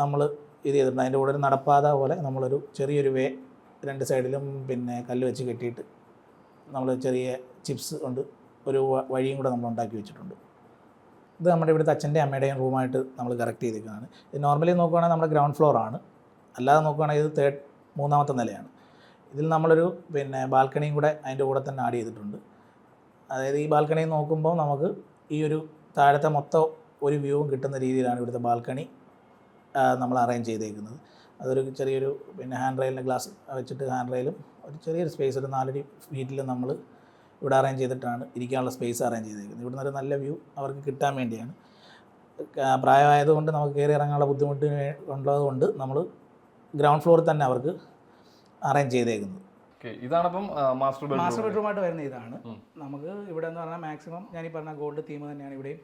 നമ്മൾ ഇത് ചെയ്തിട്ടുണ്ട്. അതിന്റെ കൂടെ ഒരു നടപ്പാത പോലെ നമ്മളൊരു ചെറിയൊരു വേ രണ്ട് സൈഡിലും പിന്നെ കല്ല് വെച്ച് കെട്ടിയിട്ട് നമ്മൾ ചെറിയ ചിപ്സ് കൊണ്ട് ഒരു വഴിയും കൂടെ നമ്മൾ ഉണ്ടാക്കി വെച്ചിട്ടുണ്ട്. ഇത് നമ്മുടെ ഇവിടുത്തെ അച്ഛന്റെ അമ്മയുടെയും റൂമായിട്ട് നമ്മൾ കറക്റ്റ് ചെയ്തിരിക്കുന്നതാണ്. ഇത് നോർമലി നോക്കുകയാണെങ്കിൽ നമ്മുടെ ഗ്രൗണ്ട് ഫ്ലോർ ആണ്. അല്ലാതെ നോക്കുകയാണെങ്കിൽ ഇത് തേർഡ് മൂന്നാമത്തെ നിലയാണ്. ഇതിൽ നമ്മളൊരു പിന്നെ ബാൽക്കണിയും കൂടെ അതിന്റെ കൂടെ തന്നെ ആഡ് ചെയ്തിട്ടുണ്ട്. അതായത് ഈ ബാൽക്കണി നോക്കുമ്പോൾ നമുക്ക് ഈ ഒരു താഴത്തെ മൊത്തം ഒരു വ്യൂവും കിട്ടുന്ന രീതിയിലാണ് ഇവിടുത്തെ ബാൽക്കണി നമ്മൾ അറേഞ്ച് ചെയ്തേക്കുന്നത്. അതൊരു ചെറിയൊരു പിന്നെ ഹാൻഡ് റെയിലിന്റെ ഗ്ലാസ് വെച്ചിട്ട് ഹാൻഡ് റെയിലും ഒരു ചെറിയൊരു സ്പേസ് ഒരു നാലടി ഫീറ്റിൽ നമ്മൾ ഇവിടെ അറേഞ്ച് ചെയ്തിട്ടാണ് ഇരിക്കാനുള്ള സ്പേസ് അറേഞ്ച് ചെയ്തേക്കുന്നത് ഇവിടുന്ന് ഒരു നല്ല വ്യൂ അവർക്ക് കിട്ടാൻ വേണ്ടിയാണ്. പ്രായമായതുകൊണ്ട് നമുക്ക് കയറി ഇറങ്ങാനുള്ള ബുദ്ധിമുട്ട് ഉള്ളതുകൊണ്ട് നമ്മൾ ഗ്രൗണ്ട് ഫ്ലോറിൽ തന്നെ അവർക്ക് അറേഞ്ച് ചെയ്തേക്കുന്നത്. ഇതാണിപ്പം മാസ്റ്റർ മാസ്റ്റർ ബെഡ്റൂം ബെഡ്റൂമായിട്ട് വരുന്ന ഇതാണ്. നമുക്ക് ഇവിടെ എന്ന് പറഞ്ഞാൽ മാക്സിമം ഞാൻ ഈ പറഞ്ഞ ഗോൾഡ് തീം തന്നെയാണ് ഇവിടെയും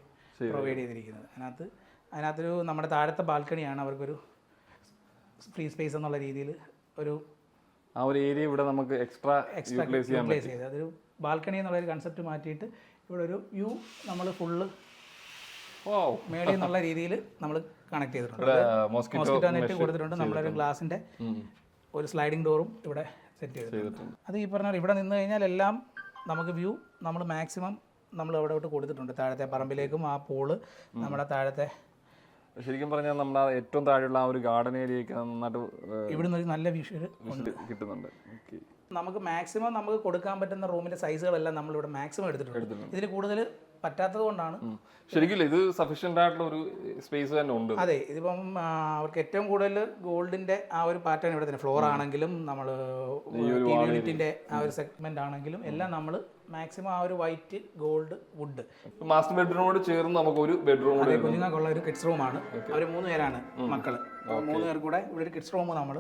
പ്രൊവൈഡ് ചെയ്തിരിക്കുന്നത്. അതിനകത്ത് അതിനകത്തൊരു നമ്മുടെ താഴത്തെ ബാൽക്കണിയാണ് അവർക്കൊരു ഫ്രീ സ്പേസ് എന്നുള്ള രീതിയിൽ ഒരു ആ ഒരു ഏരിയ ഇവിടെ നമുക്ക് എക്സ്ട്രാ എക്സ്ട്രാ യൂട്ടിലൈസ് ചെയ്യാൻ ചെയ്ത്. അതൊരു ബാൽക്കണി എന്നുള്ള ഒരു കൺസെപ്റ്റ് മാറ്റിയിട്ട് ഇവിടെ ഒരു വ്യൂ നമ്മൾ ഫുള്ള് ഓ മേളിൽ എന്നുള്ള രീതിയിൽ നമ്മൾ കണക്ട് ചെയ്തിട്ടുണ്ട്. മോസ്കിറ്റോ നെറ്റ് കൊടുത്തിട്ടുണ്ട്. നമ്മളൊരു ഗ്ലാസിന്റെ ഒരു സ്ലൈഡിംഗ് ഡോറും ഇവിടെ സെറ്റ് ചെയ്തിട്ടുണ്ട്. അത് ഈ പറഞ്ഞ ഇവിടെ നിന്ന് കഴിഞ്ഞാൽ എല്ലാം നമുക്ക് വ്യൂ നമ്മൾ മാക്സിമം നമ്മൾ അവിടെ വിട്ട് കൊടുത്തിട്ടുണ്ട്. താഴത്തെ പറമ്പിലേക്കും ആ പൂൾ നമ്മുടെ താഴത്തെ ശരിക്കും പറഞ്ഞാൽ നമ്മുടെ ഏറ്റവും താഴെയുള്ള ആ ഒരു ഗാർഡൻ ഏരിയയൊക്കെ നന്നായിട്ട് ഇവിടുന്ന് ഒരു നല്ല വിഷയം കിട്ടുന്നുണ്ട്. ഓക്കെ നമുക്ക് മാക്സിമം നമുക്ക് കൊടുക്കാൻ പറ്റുന്ന റൂമിന്റെ സൈസുകളെല്ലാം നമ്മളിവിടെ മാക്സിമം എടുത്തിട്ടുണ്ട്. ഇതിന് കൂടുതൽ പറ്റാത്തത് കൊണ്ടാണ്. ശരിക്കും ഇത് സഫീഷ്യന്റ് ആയിട്ടുള്ള ഒരു സ്പേസ് തന്നെ ഉണ്ട്. അതെ ഇതിപ്പം അവർക്ക് ഏറ്റവും കൂടുതൽ ഗോൾഡിന്റെ ആ ഒരു പാറ്റേൺ ഇവിടെ തന്നെ. ഫ്ലോർ ആണെങ്കിലും നമ്മൾ യൂണിറ്റിന്റെ ആ ഒരു സെഗ്മെന്റ് ആണെങ്കിലും എല്ലാം നമ്മൾ മാക്സിമം ആ ഒരു വൈറ്റ് ഗോൾഡ് വുഡ് മാസ്റ്റർ ബെഡ്റൂമോട് ചേർന്ന് നമുക്ക് ഒരു ബെഡ്റൂം അതെ കുഞ്ഞുങ്ങൾക്കുള്ള ഒരു കിഡ്സ് റൂമാണ് അവർ മൂന്ന് പേരാണ് മക്കൾ. മൂന്ന് പേർ കൂടെ ഇവിടെ ഒരു കിഡ്സ് റൂം നമ്മൾ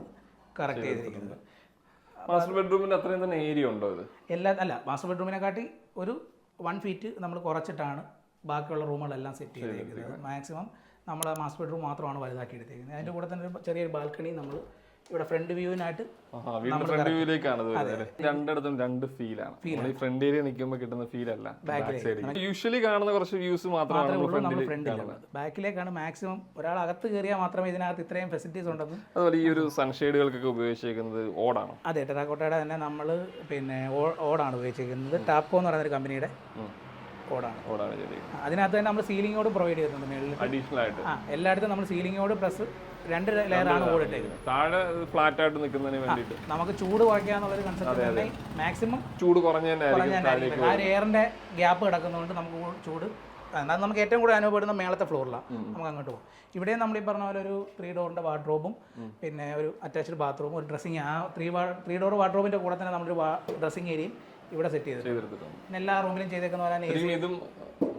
കറക്റ്റ് ചെയ്തിരിക്കുന്നത്. മാസ്റ്റർ ബെഡ്റൂമിന്റെ അത്രയും തന്നെ ഏരിയ ഉണ്ടോ ഇത്? എല്ലാ അല്ല മാസ്റ്റർ ബെഡ്റൂമിനെ കാട്ടി ഒരു വൺ ഫീറ്റ് നമ്മൾ കുറച്ചിട്ടാണ് ബാക്കിയുള്ള റൂമുകളെല്ലാം സെറ്റ് ചെയ്തിരിക്കുന്നത് മാക്സിമം നമ്മൾ മാസ്റ്റർ ബെഡ്റൂം മാത്രമാണ് വലുതാക്കി എടുത്തിരിക്കുന്നത് അതിന്റെ കൂടെ തന്നെ ഒരു ചെറിയൊരു ബാൽക്കണി നമ്മൾ ഇവിടെ ഫ്രണ്ട് വ്യൂവിനായിട്ട് ഫ്രണ്ട് വ്യൂവിലേക്കാണ് രണ്ടിടത്തും രണ്ട് ഫീലാണ് ഈ ഫ്രണ്ട് ഏരിയ നിൽക്കുമ്പോൾ കിട്ടുന്ന ഫീൽ അല്ല. ബാക്ക് സൈഡ് യൂഷ്വലി കാണുന്ന കുറച്ച് വ്യൂസ് മാത്രമാണ് ഫ്രണ്ടിലുള്ളത് ബാക്കിലേക്കാണ് മാക്സിമം ഒരാൾ അകത്ത് കയറിയാൽ മാത്രമേ ഇതിനകത്ത് ഇത്രയും ഫെസിലിറ്റീസ് ഉണ്ടെന്ന് അതുപോലെ ഈ ഒരു സൺഷെയ്ഡുകൾക്കൊക്കെ ഉപയോഗിച്ചിരിക്കുന്നത് ഓടാണ് അതെ ടെറാക്കോട്ടയുടെ തന്നെ നമ്മൾ പിന്നെ ഓടാണ് ഉപയോഗിച്ചിരിക്കുന്നത് ടാപ്പോ എന്ന് പറയുന്ന ഒരു കമ്പനിയുടെ ചെയ്തേക്കുന്നത്. അതിനകത്ത് തന്നെ നമ്മൾ സീലിംഗോട് പ്രൊവൈഡ് ചെയ്തിട്ടുണ്ട് മേളിൽ അഡീഷണൽ ആയിട്ട്. എല്ലായിടത്തും നമ്മൾ സീലിംഗോട് പ്ലസ് രണ്ട് ലെയറാണ് ആണ് ഇട്ടേക്കുന്നത് താഴെ ഫ്ലാറ്റ് ആയിട്ട് നിൽക്കുന്നതിന് വേണ്ടിയിട്ട്. നമുക്ക് ചൂട് കുറയ്ക്കാന്നുള്ളൊരു കൺസെപ്റ്റ് തന്നെ മാക്സിമം ചൂട് കുറഞ്ഞ ആ എയറിന്റെ ഗ്യാപ്പ് കിടക്കുന്നതുകൊണ്ട് നമുക്ക് ചൂട് എന്നാൽ നമുക്ക് ഏറ്റവും കൂടുതൽ അനുഭവപ്പെടുന്ന മേളത്തെ ഫ്ലോറിലാണ് നമുക്ക് അങ്ങോട്ട് പോകും ഇവിടെ നമ്മൾ ഈ പറഞ്ഞ പോലെ ഒരു ത്രീ ഡോറിന്റെ വാർഡ്രോബും പിന്നെ ഒരു അറ്റാച്ച്ഡ് ബാത്റൂമും ഒരു ഡ്രസ്സിങ് ആ ത്രീ ത്രീ ഡോർ വാർഡ്രോബിന്റെ കൂടെ തന്നെ നമ്മളൊരു ഡ്രസ്സിങ് ഏരിയയും ഇവിടെ സെറ്റ് ചെയ്തിട്ടുണ്ട്. എല്ലാ റൂമിലും ചെയ്തേക്കുന്ന പോലെ ഇതും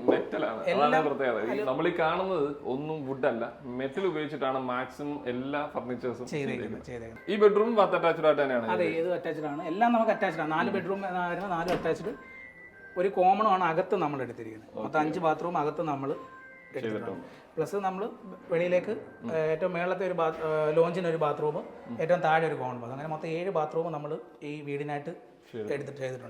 മെറ്റലാണ് അതാണ് പ്രത്യേകത. നമ്മൾ ഈ കാണുന്നത് ഒന്നും വുഡ് അല്ല. മെറ്റൽ ഉപയോഗിച്ചിട്ടാണ് മാക്സിമം എല്ലാ ഫർണിച്ചേഴ്സും ചെയ്തേക്കുന്നത് ഈ ബെഡ്റൂം പത്ത് അറ്റാച്ച്ഡ് ആയിട്ട് തന്നെയാണ് അതെ ഏത് അറ്റാച്ച്ഡ് ആണ്. എല്ലാം നമുക്ക് അറ്റാച്ച്ഡ് ആണ്. നാല് ബെഡ്റൂം ആയിരുന്നു നാല് അറ്റാച്ച്ഡ് ഒരു കോമണും ആണ് അകത്ത് നമ്മൾ എടുത്തിരിക്കുന്നത്. മൊത്തം അഞ്ച് ബാത്റൂം അകത്ത് നമ്മൾ പ്ലസ് നമ്മൾ വെളിയിലേക്ക് ഏറ്റവും മേളത്തെ ഒരു ലോഞ്ചിന് ഒരു ബാത്റൂം ഏറ്റവും താഴെ ഒരു കോമൺ ബാത്റൂം അങ്ങനെ മൊത്തം ഏഴ് ബാത്റൂം നമ്മൾ ഈ വീടിനായിട്ട് എടുത്തിട്ട് ചെയ്തിട്ടുണ്ട്.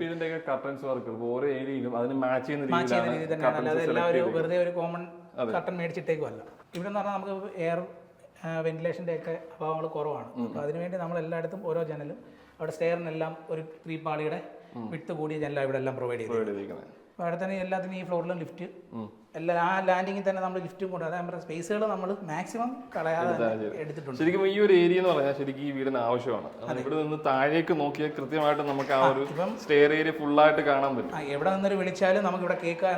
അല്ലാതെ എല്ലാവരും വെറുതെ ഒരു കോമൺ കട്ടൺ മേടിച്ചിട്ടേക്കും അല്ല ഇവിടെ എന്ന് പറഞ്ഞാൽ നമുക്ക് എയർ വെന്റിലേഷന്റെ ഒക്കെ അഭാവങ്ങൾ കുറവാണ്. അപ്പോൾ അതിനുവേണ്ടി നമ്മൾ എല്ലായിടത്തും ഓരോ ജനലും അവിടെ സ്റ്റെയറിനെല്ലാം ഒരു ത്രീ പാളിയുടെ വിട്ട് കൂടിയ ജനല ഇവിടെ എല്ലാം പ്രൊവൈഡ് ചെയ്തു ചെയ്തിരിക്കുന്നത്. അപ്പോൾ അവിടെ തന്നെ എല്ലാത്തിനും ഈ ഫ്ലോറിലും ലിഫ്റ്റ് എല്ലാ ആ ലാൻഡിങ്ങിൽ തന്നെ നമ്മൾ ലിഫ്റ്റും കൊണ്ട് അതായത് നമ്മുടെ സ്പേസുകൾ നമ്മൾ മാക്സിമം കളയാതെ എടുത്തിട്ടുണ്ട്. ശരിക്കും ഈ ഒരു ഏരിയ എന്ന് പറഞ്ഞാൽ ശരിക്കും ഈ വീടിന് ആവശ്യമാണ്. ഇവിടെ നിന്ന് താഴേക്ക് നോക്കിയാൽ കൃത്യമായിട്ട് നമുക്ക് ആ ഒരു സ്റ്റെയർ ഏരിയ ആയിട്ട് കാണാൻ പറ്റും. എവിടെ നിന്നൊരു വിളിച്ചാലും നമുക്ക് ഇവിടെ കേൾക്കാൻ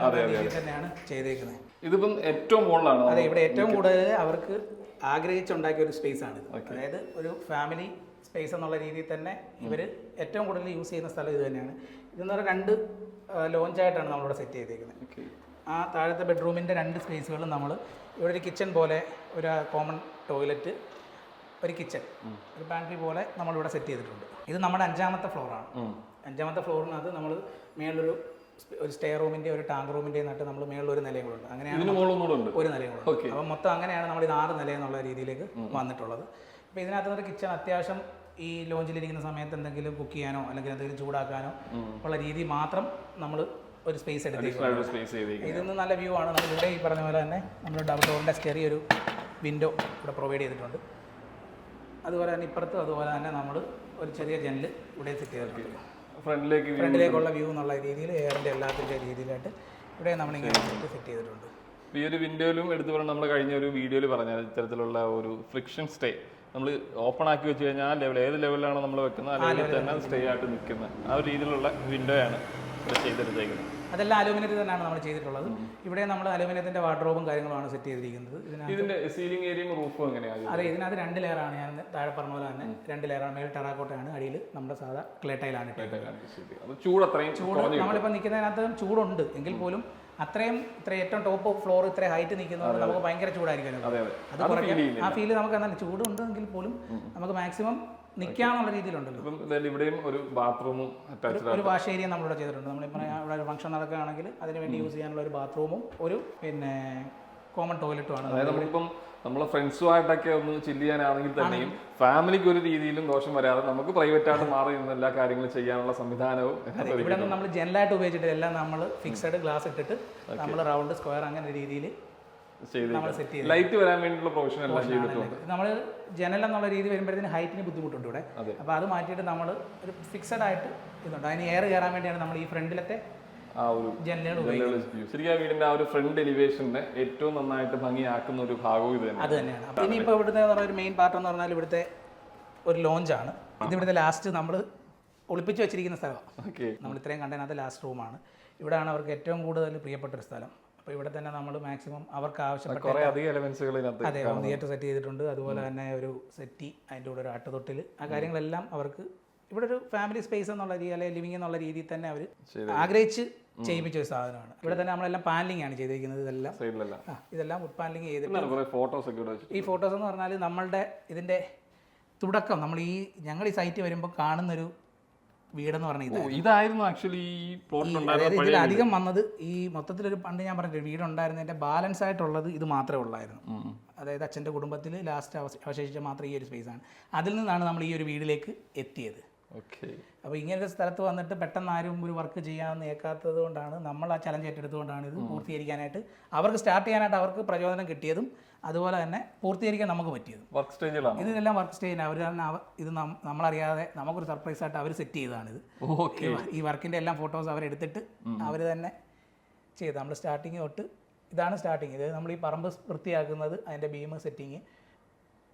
തന്നെയാണ് ചെയ്തേക്കുന്നത്. ഇതിപ്പം ഏറ്റവും മുകളിലാണ്. അതെ ഇവിടെ ഏറ്റവും കൂടുതൽ അവർക്ക് ആഗ്രഹിച്ചുണ്ടാക്കിയ ഒരു സ്പേസ് ആണ് അതായത് ഒരു ഫാമിലി സ്പേസ് എന്നുള്ള രീതിയിൽ തന്നെ ഇവർ ഏറ്റവും കൂടുതൽ യൂസ് ചെയ്യുന്ന സ്ഥലം ഇത് തന്നെയാണ്. ഇതെന്ന് പറഞ്ഞാൽ രണ്ട് ലോഞ്ചായിട്ടാണ് നമ്മളിവിടെ സെറ്റ് ചെയ്തേക്കുന്നത്. ആ താഴത്തെ ബെഡ്റൂമിന്റെ രണ്ട് സ്പേസുകളും നമ്മൾ ഇവിടെ ഒരു കിച്ചൺ പോലെ ഒരു കോമൺ ടോയ്ലറ്റ് ഒരു കിച്ചൺ ഒരു പാൻട്രി പോലെ നമ്മളിവിടെ സെറ്റ് ചെയ്തിട്ടുണ്ട്. ഇത് നമ്മുടെ അഞ്ചാമത്തെ ഫ്ലോറാണ് അഞ്ചാമത്തെ ഫ്ലോറിനകത്ത് നമ്മൾ മേളിലൊരു ഒരു സ്റ്റേ റൂമിന്റെ ഒരു ടാങ്ക് റൂമിന്റെ നട്ട് നമ്മൾ മേളിൽ ഒരു നിലയും കൂടെ അങ്ങനെയാണ് ഒരു നിലയും കൂടെ അപ്പം മൊത്തം അങ്ങനെയാണ് നമ്മൾ ഇത് ആറ് നില എന്നുള്ള രീതിയിലേക്ക് വന്നിട്ടുള്ളത്. അപ്പോൾ ഇതിനകത്ത് നിന്ന് കിച്ചൺ അത്യാവശ്യം ഈ ലോഞ്ചിലിരിക്കുന്ന സമയത്ത് എന്തെങ്കിലും കുക്ക് ചെയ്യാനോ അല്ലെങ്കിൽ എന്തെങ്കിലും ചൂടാക്കാനോ ഉള്ള രീതി മാത്രം നമ്മൾ ഒരു സ്പേസ് എടുത്തേക്കും ഇതൊന്നും ഇതിൽ നിന്ന് നല്ല വ്യൂ ആണ്. നമ്മൾ ഇവിടെ ഈ പറഞ്ഞ പോലെ തന്നെ നമ്മൾ ഡബിൾ ഡോറിന്റെ ചെറിയൊരു വിൻഡോ ഇവിടെ പ്രൊവൈഡ് ചെയ്തിട്ടുണ്ട്. അതുപോലെ തന്നെ ഇപ്പുറത്തും അതുപോലെ തന്നെ നമ്മൾ ഒരു ചെറിയ ജനൽ ഇവിടെ സെറ്റ് ചെയ്തിട്ടുണ്ട്. ഫ്രണ്ടിലേക്ക് ഫ്രണ്ടിലേക്കുള്ള വ്യൂ എന്നുള്ള രീതിയിൽ എയറിന്റെ എല്ലാത്തിന്റെ രീതിയിലായിട്ട് ഇവിടെ നമ്മൾ നമ്മളിങ്ങനെ സെറ്റ് ചെയ്തിട്ടുണ്ട്. ഈ ഒരു വിൻഡോയിലും എടുത്തു പറഞ്ഞാൽ നമ്മൾ കഴിഞ്ഞ ഒരു വീഡിയോയിൽ പറഞ്ഞ ഇത്തരത്തിലുള്ള ഒരു ഫ്രിക്ഷൻ സ്റ്റേ നമ്മൾ ഓപ്പൺ ആക്കി വെച്ച് കഴിഞ്ഞാൽ ആ ലെവൽ ഏത് ലെവലിലാണോ നമ്മൾ വെക്കുന്നത് ആ ലെവലിൽ തന്നെ സ്റ്റേ ആയിട്ട് നിൽക്കുന്നത് ആ ഒരു രീതിയിലുള്ള വിൻഡോയാണ് ഇവിടെ ചെയ്തെടുത്തേക്കുന്നത് അതെല്ലാം അലൂമിനിയത്തിൽ തന്നെയാണ് നമ്മൾ ചെയ്തിട്ടുള്ളത്. ഇവിടെ നമ്മൾ അലൂമിനിയത്തിന്റെ വാർഡ്രോബും കാര്യങ്ങളുമാണ് സെറ്റ് ചെയ്തിരിക്കുന്നത്. ഇതിന്റെ സീലിംഗ് ഏരിയയും റൂഫും എങ്ങനെയാണ് അതെ ഇതിനകത്ത് രണ്ട് ലെയറാണ് ഞാൻ താഴെ പറഞ്ഞ പോലെ തന്നെ. രണ്ട് ലെയറാണ് മേൽ ടെറാക്കോട്ടയാണ്. അടിയിൽ നമ്മുടെ സാധാ ക്ലേട്ടയിലാണ് ചൂട് അത്രയും ചൂട് നമ്മളിപ്പോൾ നിൽക്കുന്നതിനകത്ത് ചൂടുണ്ട്. എങ്കിൽ പോലും അത്രയും ഇത്ര ഏറ്റവും ടോപ്പ് ഫ്ലോർ ഇത്ര ഹൈറ്റ് നിൽക്കുന്നതുകൊണ്ട് നമുക്ക് ഭയങ്കര ചൂടായിരിക്കുമല്ലോ. അതെ അതെ. അത് കുറയ്ക്കാൻ ആ ഫീൽ നമുക്ക് എന്താണ് ചൂടുണ്ടെങ്കിൽ പോലും നമുക്ക് മാക്സിമം നിൽക്കാന്നുള്ള രീതിയിലുണ്ടല്ലോ. ഇപ്പം ഇവിടെയും ഒരു ബാത്റൂമും അറ്റാച്ച്ഡ് ഒരു വാഷ് ഏരിയ നമ്മളിവിടെ ചെയ്തിട്ടുണ്ട്. നമ്മൾ പറയാം ഇവിടെ ഒരു ഫംഗ്ഷൻ നടക്കുകയാണെങ്കിൽ അതിന് വേണ്ടി യൂസ് ചെയ്യാനുള്ള ഒരു ബാത്റൂമും ഒരു പിന്നെ കോമൺ ടോയ്ലറ്റുമാണ് അതായത് നമ്മളിപ്പം നമ്മളെ ഫ്രണ്ട്സുമായിട്ടൊക്കെ ഒന്ന് ചില്ല് ചെയ്യാനാണെങ്കിൽ തന്നെയും ഫാമിലിക്ക് ഒരു രീതിയിലും ദോഷം വരാതെ നമുക്ക് പ്രൈവറ്റ് ആയിട്ട് മാറി നിന്ന് എല്ലാ കാര്യങ്ങളും ചെയ്യാനുള്ള സംവിധാനവും ഇവിടെ നമ്മൾ ജനലായിട്ട് ഉപയോഗിച്ചിട്ട് എല്ലാം നമ്മൾ ഫിക്സഡ് ഗ്ലാസ് ഇട്ടിട്ട് നമ്മൾ റൗണ്ട് സ്ക്വയർ അങ്ങനെ രീതിയിൽ ലൈറ്റ് വരാൻ വേണ്ടിയുള്ള പ്രൊവിഷൻ എല്ലാം ചെയ്തിട്ടുണ്ട്. നമ്മൾ ജനൽ എന്നുള്ള രീതി വരുമ്പോഴത്തേന് ഹൈറ്റിന് ബുദ്ധിമുട്ടുണ്ട് ഇവിടെ. അപ്പോൾ അത് മാറ്റിയിട്ട് നമ്മൾ ഒരു ഫിക്സഡ് ആയിട്ട് ഇതുണ്ട്. അതിന് എയർ കയറാൻ വേണ്ടിയാണ് നമ്മൾ ഈ ഫ്രണ്ടിലത്തെ ആ ഒരു ശരിക്കും ആ വീടിന്റെ ആ ഒരു ഫ്രണ്ട് എലിവേഷനെ ഏറ്റവും നന്നായിട്ട് ഭംഗിയാക്കുന്ന ഒരു ഭാഗവും ഇത് തന്നെ അത് തന്നെയാണ്. ഇനിയിപ്പോൾ ഇവിടുത്തെ ഒരു മെയിൻ പാർട്ട് എന്ന് പറഞ്ഞാൽ ഇവിടുത്തെ ഒരു ലോഞ്ചാണ് ഇത് ഇവിടുത്തെ ലാസ്റ്റ് നമ്മൾ ഒളിപ്പിച്ച് വെച്ചിരിക്കുന്ന സ്ഥലമാണ് നമ്മൾ ഇത്രയും കണ്ടതിനകത്ത് ലാസ്റ്റ് റൂമാണ് ഇവിടെയാണ് അവർക്ക് ഏറ്റവും കൂടുതൽ പ്രിയപ്പെട്ട ഒരു സ്ഥലം. അപ്പോൾ ഇവിടെ തന്നെ നമ്മൾ മാക്സിമം അവർക്ക് ആവശ്യപ്പെട്ട അതെ ഹോം തിയേറ്റർ സെറ്റ് ചെയ്തിട്ടുണ്ട്. അതുപോലെ തന്നെ ഒരു സെറ്റി അതിന്റെ കൂടെ ഒരു ആട്ടുതൊട്ടിൽ ആ കാര്യങ്ങളെല്ലാം അവർക്ക് ഇവിടെ ഒരു ഫാമിലി സ്പേസ് എന്നുള്ള രീതി അല്ലെങ്കിൽ ലിവിങ് എന്നുള്ള രീതിയിൽ തന്നെ അവർ ആഗ്രഹിച്ച് ചെയ്യിപ്പിച്ച ഒരു സാധനമാണ്. ഇവിടെ തന്നെ നമ്മളെല്ലാം പാനലിംഗ് ആണ് ചെയ്തിരിക്കുന്നത് ഇതെല്ലാം. ഇതെല്ലാം വുഡ് പാനലിംഗ് ചെയ്തിട്ട് ഈ ഫോട്ടോസ് എന്ന് പറഞ്ഞാൽ നമ്മളുടെ ഇതിന്റെ തുടക്കം നമ്മൾ ഈ ഞങ്ങൾ ഈ സൈറ്റ് വരുമ്പോൾ കാണുന്നൊരു വീടെന്ന് പറഞ്ഞാൽ ഇത് ഇതായിരുന്നു. ആക്ച്വലി ഇതിൽ അധികം വന്നത് ഈ മൊത്തത്തിലൊരു പണ്ട് ഞാൻ പറഞ്ഞു വീടുണ്ടായിരുന്നതിന്റെ ബാലൻസ് ആയിട്ടുള്ളത് ഇത് മാത്രമേ ഉള്ളായിരുന്നു. അതായത് അച്ഛന്റെ കുടുംബത്തിൽ ലാസ്റ്റ് അവശേഷിച്ച മാത്രം ഈ ഒരു സ്പേസ് ആണ്. അതിൽ നിന്നാണ് നമ്മൾ ഈ ഒരു വീടിലേക്ക് എത്തിയത്. അപ്പോൾ ഇങ്ങനെ ഒരു സ്ഥലത്ത് വന്നിട്ട് പെട്ടെന്ന് ആരും ഒരു വർക്ക് ചെയ്യാൻ ഏക്കാത്തത് കൊണ്ടാണ് നമ്മൾ ആ ചലഞ്ച് ഏറ്റെടുത്തുകൊണ്ടാണ് ഇത് പൂർത്തീകരിക്കാനായിട്ട് അവർക്ക് സ്റ്റാർട്ട് ചെയ്യാനായിട്ട് അവർക്ക് പ്രചോദനം കിട്ടിയതും അതുപോലെ തന്നെ പൂർത്തീകരിക്കാൻ നമുക്ക് പറ്റിയതും. വർക്ക് സ്റ്റേജിലാണ് ഇതിനെല്ലാം വർക്ക് സ്റ്റേജിന് അവർ തന്നെ ഇത് നമ്മളറിയാതെ നമുക്കൊരു സർപ്രൈസ് ആയിട്ട് അവർ സെറ്റ് ചെയ്തതാണിത് ഓക്കെ ഈ- വർക്കിന്റെ വർക്കിന്റെ എല്ലാം ഫോട്ടോസ് അവരെടുത്തിട്ട് അവർ തന്നെ ചെയ്ത്. നമ്മൾ സ്റ്റാർട്ടിങ് തൊട്ട് ഇതാണ് സ്റ്റാർട്ടിങ് ഇത് നമ്മൾ ഈ പറമ്പ് വൃത്തിയാക്കുന്നത് അതിന്റെ ബീം സെറ്റിങ്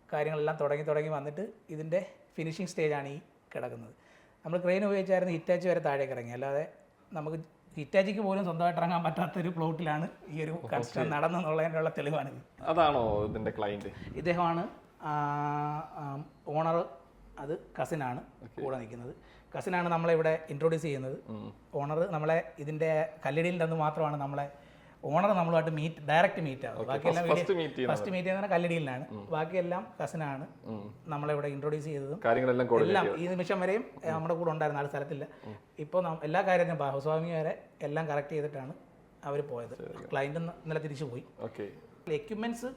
കാര്യങ്ങളെല്ലാം തുടങ്ങി തുടങ്ങി വന്നിട്ട് ഇതിന്റെ ഫിനിഷിംഗ് സ്റ്റേജാണ് ഈ കിടക്കുന്നത്. നമ്മൾ ക്രെയിൻ ഉപയോഗിച്ചായിരുന്നു ഹിറ്റാച്ചി വരെ താഴേക്ക് ഇറങ്ങി. അല്ലാതെ നമുക്ക് ഹിറ്റാച്ചിക്ക് പോലും സ്വന്തമായിട്ട് ഇറങ്ങാൻ പറ്റാത്തൊരു പ്ലോട്ടിലാണ് ഈ ഒരു കൺസ്ട്രക്ഷൻ നടന്നെന്നുള്ളതിനുള്ള തെളിവാണിത്. അതാണോ ഇതിന്റെ ക്ലൈന്റ് ഇദ്ദേഹമാണ് ഓണർ അത് കസിനാണ് കൂടെ നിൽക്കുന്നത്. കസിനാണ് നമ്മളെ ഇവിടെ ഇൻട്രൊഡ്യൂസ് ചെയ്യുന്നത്. ഓണർ നമ്മളെ ഇതിന്റെ കല്ലിടിയിൽ നിന്ന് മാത്രമാണ് നമ്മളെ ഓണർ നമ്മളുമായിട്ട് മീറ്റ് ഡയറക്റ്റ് മീറ്റ് ആവും. ബാക്കിയെല്ലാം ഫസ്റ്റ് മീറ്റ് ചെയ്യുന്നത് കല്ലടിയിലാണ്. ബാക്കിയെല്ലാം കസിനാണ് നമ്മളെ ഇവിടെ ഇൻട്രൊഡ്യൂസ് ചെയ്തതും കാര്യങ്ങളെല്ലാം എല്ലാം ഈ നിമിഷം വരെയും നമ്മുടെ കൂടെ ഉണ്ടായിരുന്ന ആൾ സ്ഥലത്തില്ല. ഇപ്പോൾ എല്ലാ കാര്യത്തിനും ബാഹുസ്വാമി വരെ എല്ലാം കറക്റ്റ് ചെയ്തിട്ടാണ് അവർ പോയത്. ക്ലയന്റ് ഇന്നലെ തിരിച്ചു പോയി. എക്യുപ്മെന്റ്സ്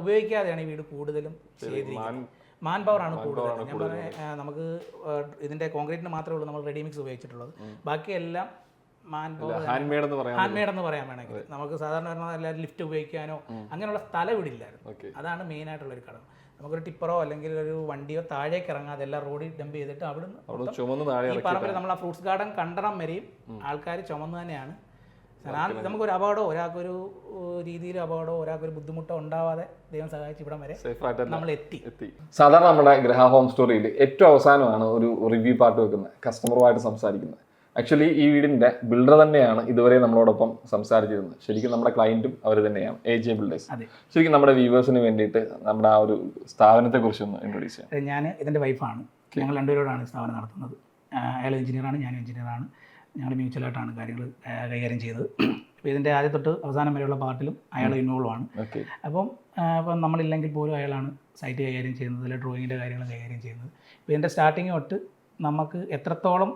ഉപയോഗിക്കാതെയാണ് ഈ വീട് കൂടുതലും ചെയ്തിരിക്കുന്നത്. മാൻ പവർ ആണ് കൂടുതൽ ഞാൻ പറഞ്ഞ നമുക്ക് ഇതിന്റെ കോൺക്രീറ്റിന് മാത്രമേ ഉള്ളൂ നമ്മൾ റെഡിമിക്സ് ഉപയോഗിച്ചിട്ടുള്ളത്. ബാക്കിയെല്ലാം മാൻ പവർ ഹാൻഡ് മെയ്ഡ് എന്ന് പറയാം എന്ന് പറയാൻ വേണമെങ്കിൽ. നമുക്ക് സാധാരണ പറഞ്ഞാൽ എല്ലാവരും ലിഫ്റ്റ് ഉപയോഗിക്കാനോ അങ്ങനെയുള്ള സ്ഥലം ഇവിടെ ഇല്ലായിരുന്നു. അതാണ് മെയിൻ ആയിട്ടുള്ള ഒരു ഘടകം നമുക്കൊരു ടിപ്പറോ അല്ലെങ്കിൽ ഒരു വണ്ടിയോ താഴേക്ക് ഇറങ്ങാതെ എല്ലാം റോഡിൽ ഡംപ് ചെയ്തിട്ട് അവിടുന്ന് അവിടെ ചുമന്ന് താഴെ ഈ പറമ്പിൽ നമ്മൾ ആ ഫ്രൂട്ട്സ് ഗാർഡൻ കണ്ടണം വരെയും ആൾക്കാർ ചുമന്ന് തന്നെയാണ്. നമുക്കൊരു അപകടമോ ഒരാൾക്കൊരു രീതിയിൽ അപകടമോ ഒരാൾക്കൊരു ബുദ്ധിമുട്ടോ ഉണ്ടാവാതെ ദൈവം സഹായിച്ച് ഇവിടം വരെ നമ്മൾ എത്തി. എത്തി. സാധാരണ നമ്മുടെ ഗ്രഹ ഹോം സ്റ്റോറിയിൽ ഏറ്റവും അവസാനമാണ് ഒരു റിവ്യൂ പാർട്ട് വെക്കുന്നത്. കസ്റ്റമറുമായിട്ട് സംസാരിക്കുന്നത്. ആക്ച്വലി ഈ വീടിന്റെ ബിൽഡർ തന്നെയാണ് ഇതുവരെ നമ്മളോടൊപ്പം സംസാരിച്ചിരുന്നത്. ശരിക്കും നമ്മുടെ ക്ലയന്റും അവർ തന്നെയാണ് എ ജെ ബിൽഡേഴ്സ് ശരിക്കും നമ്മുടെ വ്യൂവേഴ്സിന് വേണ്ടിയിട്ട് നമ്മുടെ ആ ഒരു സ്ഥാപനത്തെ കുറിച്ച് ഒന്ന് ഇൻട്രൊഡ്യൂസ് ചെയ്യാം ഞാൻ ഇതിന്റെ വൈഫാണ് ഞങ്ങൾ രണ്ടുപേരോടാണ് സ്ഥാപനം നടത്തുന്നത്. അയാൾ എഞ്ചിനീയറാണ് ഞാനും എഞ്ചിനീയറാണ് ഞങ്ങൾ മ്യൂച്വലായിട്ടാണ് കാര്യങ്ങൾ കൈകാര്യം ചെയ്തത്. അപ്പോൾ ഇതിന്റെ ആദ്യം തൊട്ട് അവസാനം വരെയുള്ള പാർട്ടിലും അയാൾ ഇൻവോൾവ് ആണ്. അപ്പം അപ്പം ഇപ്പം നമ്മളില്ലെങ്കിൽ പോലും അയാളാണ് സൈറ്റ് കൈകാര്യം ചെയ്യുന്നത് അല്ലെങ്കിൽ ഡ്രോയിങ്ങിന്റെ കാര്യങ്ങൾ കൈകാര്യം ചെയ്യുന്നത്. ഇപ്പോൾ ഇതിന്റെ സ്റ്റാർട്ടിങ് തൊട്ട് നമുക്ക് എത്രത്തോളം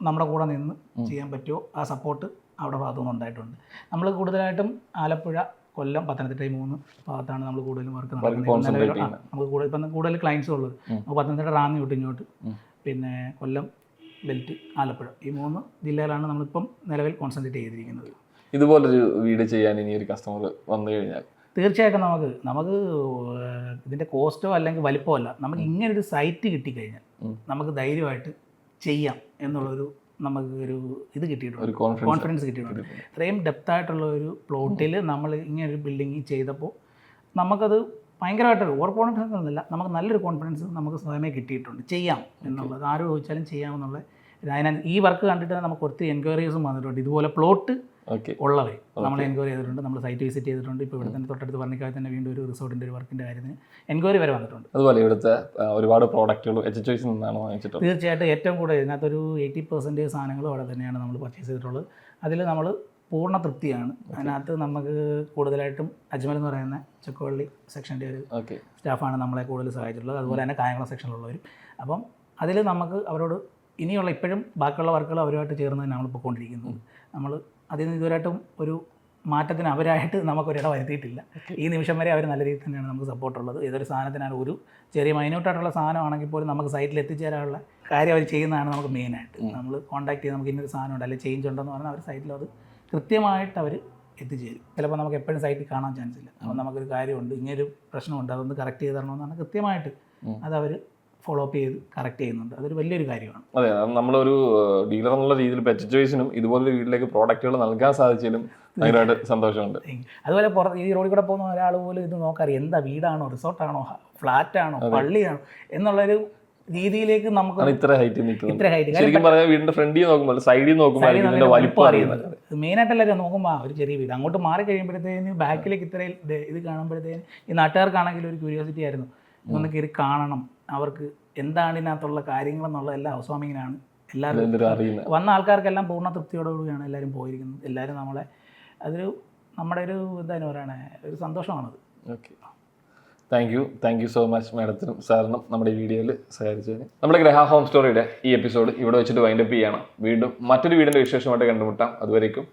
നമ്മുടെ കൂടെ നിന്ന് ചെയ്യാൻ പറ്റുമോ? ആ സപ്പോർട്ട് അവിടെ ഭാഗത്തുനിന്ന് ഉണ്ടായിട്ടുണ്ട്. നമ്മൾ കൂടുതലായിട്ടും ആലപ്പുഴ കൊല്ലം പത്തനംതിട്ട ഈ മൂന്ന് ഭാഗത്താണ് നമ്മൾ കൂടുതലും വർക്ക് നടക്കുന്നത് നമുക്ക് കൂടുതൽ ഇപ്പം കൂടുതൽ ക്ലയൻസ് ഉള്ളത്. നമുക്ക് പത്തനംതിട്ട റാന്നി തൊട്ട് ഇങ്ങോട്ട്. പിന്നെ കൊല്ലം ബെൽറ്റ് ആലപ്പുഴ ഈ മൂന്ന് ജില്ലയിലാണ് നമ്മളിപ്പം നിലവിൽ കോൺസെൻട്രേറ്റ് ചെയ്തിരിക്കുന്നത്. ഇതുപോലൊരു വീട് ചെയ്യാൻ ഇനി ഒരു കസ്റ്റമർ വന്നു കഴിഞ്ഞാൽ? തീർച്ചയായിട്ടും നമുക്ക് നമുക്ക് ഇതിന്റെ കോസ്റ്റോ അല്ലെങ്കിൽ വലിപ്പമോ അല്ല. നമുക്ക് ഇങ്ങനൊരു ഒരു സൈറ്റ് കിട്ടിക്കഴിഞ്ഞാൽ. നമുക്ക് ധൈര്യമായിട്ട് ചെയ്യാം എന്നുള്ളൊരു നമുക്ക് ഒരു ഇത് കിട്ടിയിട്ടുണ്ട്. കോൺഫിഡൻസ് കിട്ടിയിട്ടുണ്ട്. ഇത്രയും ഡെപ്ത് ആയിട്ടുള്ള ഒരു പ്ലോട്ടിൽ നമ്മൾ ഇങ്ങനെ ഒരു ബിൽഡിങ് ചെയ്തപ്പോൾ നമുക്കത് ഭയങ്കരമായിട്ട് ഓവർ കോൺഫിഡൻസ് ഒന്നുമില്ല നമുക്ക് നല്ലൊരു കോൺഫിഡൻസ് നമുക്ക് സ്വയമേ കിട്ടിയിട്ടുണ്ട്. ചെയ്യാം എന്നുള്ളത്. ആര് ചോദിച്ചാലും ചെയ്യാമെന്നുള്ള ഈ വർക്ക് കണ്ടിട്ട് നമുക്ക് ഒത്തിരി എൻക്വയറീസും വന്നിട്ടുണ്ട്. ഇതുപോലെ പ്ലോട്ട് ഉള്ളവേ നമ്മൾ എൻക്വയറി ചെയ്തിട്ടുണ്ട് നമ്മൾ സൈറ്റ് വിസിറ്റ് ചെയ്തിട്ടുണ്ട്. ഇപ്പോൾ ഇവിടെ തന്നെ തൊട്ടടുത്ത് പറഞ്ഞിക്കാതെ തന്നെ വീണ്ടും ഒരു റിസോർട്ടിന്റെ ഒരു വർക്കിന്റെ കാര്യത്തിന് എൻക്വയറി വരെ വന്നിട്ടുണ്ട്. അതുപോലെ ഇവിടുത്തെ ഒരുപാട് പ്രോഡക്റ്റുകൾ എച്ച് ചോയ്സ് നിന്നാണ് വാങ്ങിച്ചിട്ടുള്ളത്. തീർച്ചയായിട്ടും ഏറ്റവും കൂടുതൽ ഇതിനകത്തൊരു എയ്റ്റി പെർസെന്റേജ് സാധനങ്ങളും അവിടെ തന്നെയാണ് നമ്മൾ പർച്ചേസ് ചെയ്തിട്ടുള്ളത്. അതിൽ നമ്മൾ പൂർണ തൃപ്തിയാണ്. അതിനകത്ത് നമുക്ക് കൂടുതലായിട്ടും അജ്മൽ എന്ന് പറയുന്ന ചെക്കോള്ളി സെക്ഷന്റെ ഒരു സ്റ്റാഫാണ് നമ്മളെ കൂടുതൽ സഹായിച്ചിട്ടുള്ളത്. അതുപോലെ തന്നെ കായംകുളം സെക്ഷനിലുള്ളവരും അപ്പം അതിൽ നമുക്ക് അവരോട് ഇനിയുള്ള ഇപ്പോഴും ബാക്കിയുള്ള വർക്കുകൾ അവരുമായിട്ട് ചേർന്ന് തന്നെ നമ്മൾ പൊയ്ക്കൊണ്ടിരിക്കുന്നത് നമ്മൾ അതിൽ നിന്ന് ഇതുവരെയായിട്ടും ഒരു മാറ്റത്തിന് അവരായിട്ട് നമുക്കൊരിട വരുത്തിയിട്ടില്ല. ഈ നിമിഷം വരെ അവർ നല്ല രീതിയിൽ തന്നെയാണ് നമുക്ക് സപ്പോർട്ടുള്ളത് ഏതൊരു സാധനത്തിനാണ് ഒരു ചെറിയ മൈന്യൂട്ടായിട്ടുള്ള സാധനമാണെങ്കിൽ പോലും നമുക്ക് സൈറ്റിൽ എത്തിച്ചേരാനുള്ള കാര്യം അവർ ചെയ്യുന്നതാണ് നമുക്ക് മെയിനായിട്ട് നമ്മൾ കോൺടാക്ട് ചെയ്ത് നമുക്ക് ഇന്നൊരു സാധനം ഉണ്ട് അല്ലെങ്കിൽ ചേഞ്ച് ഉണ്ടെന്ന് പറഞ്ഞാൽ അവർ സൈറ്റിൽ അത് കൃത്യമായിട്ട് അവർ എത്തിച്ചേരും. ചിലപ്പോൾ നമുക്ക് എപ്പോഴും സൈറ്റിൽ കാണാൻ ചാൻസ് ഇല്ല. അപ്പോൾ നമുക്കൊരു കാര്യമുണ്ട് ഇങ്ങനൊരു പ്രശ്നമുണ്ട് അതൊന്ന് കറക്റ്റ് ചെയ്ത് തരണമെന്ന് പറഞ്ഞാൽ കൃത്യമായിട്ട് ഉം. ഫോളോ അപ്പ് ചെയ്ത് കറക്റ്റ് ചെയ്യുന്നുണ്ട്. അതൊരു വലിയൊരു കാര്യമാണ്. അതെ നമ്മളൊരു ഡീലർ എന്നുള്ള രീതിയിൽ പെച്ചുവേഷനും ഇതുപോലെ വീട്ടിലേക്ക് പ്രോഡക്റ്റുകൾ നൽകാൻ സാധിച്ചാലും ഭയങ്കരമായിട്ട് സന്തോഷമുണ്ട്. അതുപോലെ പുറത്ത് ഈ റോഡിൽ കൂടെ പോകുന്ന ഒരാൾ പോലും ഇത് നോക്കാറില്ല. എന്താ വീടാണോ റിസോർട്ടാണോ ഫ്ലാറ്റാണോ പള്ളിയാണോ എന്നുള്ളൊരു രീതിയിലേക്ക് നമുക്ക് ഇത്ര ഹൈറ്റ് ഇത്ര ഹൈറ്റ് ശരിക്കും പറഞ്ഞാൽ വീടിന്റെ ഫ്രണ്ടിൽ നോക്കുമ്പോൾ സൈഡിൽ നോക്കുമ്പോൾ ഇതിന്റെ വലിപ്പം അറിയുന്നത്. മെയിനായിട്ട് എല്ലാവരും നോക്കുമ്പോൾ ഒരു ചെറിയ വീട്. അങ്ങോട്ട് മാറി കഴിയുമ്പോഴത്തേന് ബാക്കിലേക്ക് ഇത്രയും ഇത് ഇത് കാണുമ്പോഴത്തേന് ഈ നാട്ടുകാർക്കാണെങ്കിൽ ഒരു ക്യൂരിയോസിറ്റി ആയിരുന്നു. ഇതൊന്ന് കയറി കാണണം. അവർക്ക് എന്താണ് ഇതിനകത്തുള്ള കാര്യങ്ങൾ എല്ലാ ഹൗസ് വാമിങ്ങിനാണ് എല്ലാവരും അറിയുന്നത് വന്ന ആൾക്കാർക്കെല്ലാം പൂർണ തൃപ്തിയോടുകൂടിയാണ് എല്ലാവരും പോയിരിക്കുന്നത്. എല്ലാവരും നമ്മളെ അതൊരു നമ്മുടെ ഒരു എന്താണ് പറയണേ? ഒരു സന്തോഷമാണത്. Okay. Thank you thank you so much മാഡത്തിനും സാറിനും നമ്മുടെ ഈ വീഡിയോയിൽ സഹകരിച്ചതിന്. നമ്മുടെ ഗ്രഹ ഹോം സ്റ്റോറിയുടെ ഈ എപ്പിസോഡ് ഇവിടെ വെച്ചിട്ട് വൈൻഡപ്പ് ചെയ്യണം. വീണ്ടും മറ്റൊരു വീടിന്റെ വിശേഷമായിട്ട് കണ്ടുമുട്ടാം. അതുവരേക്കും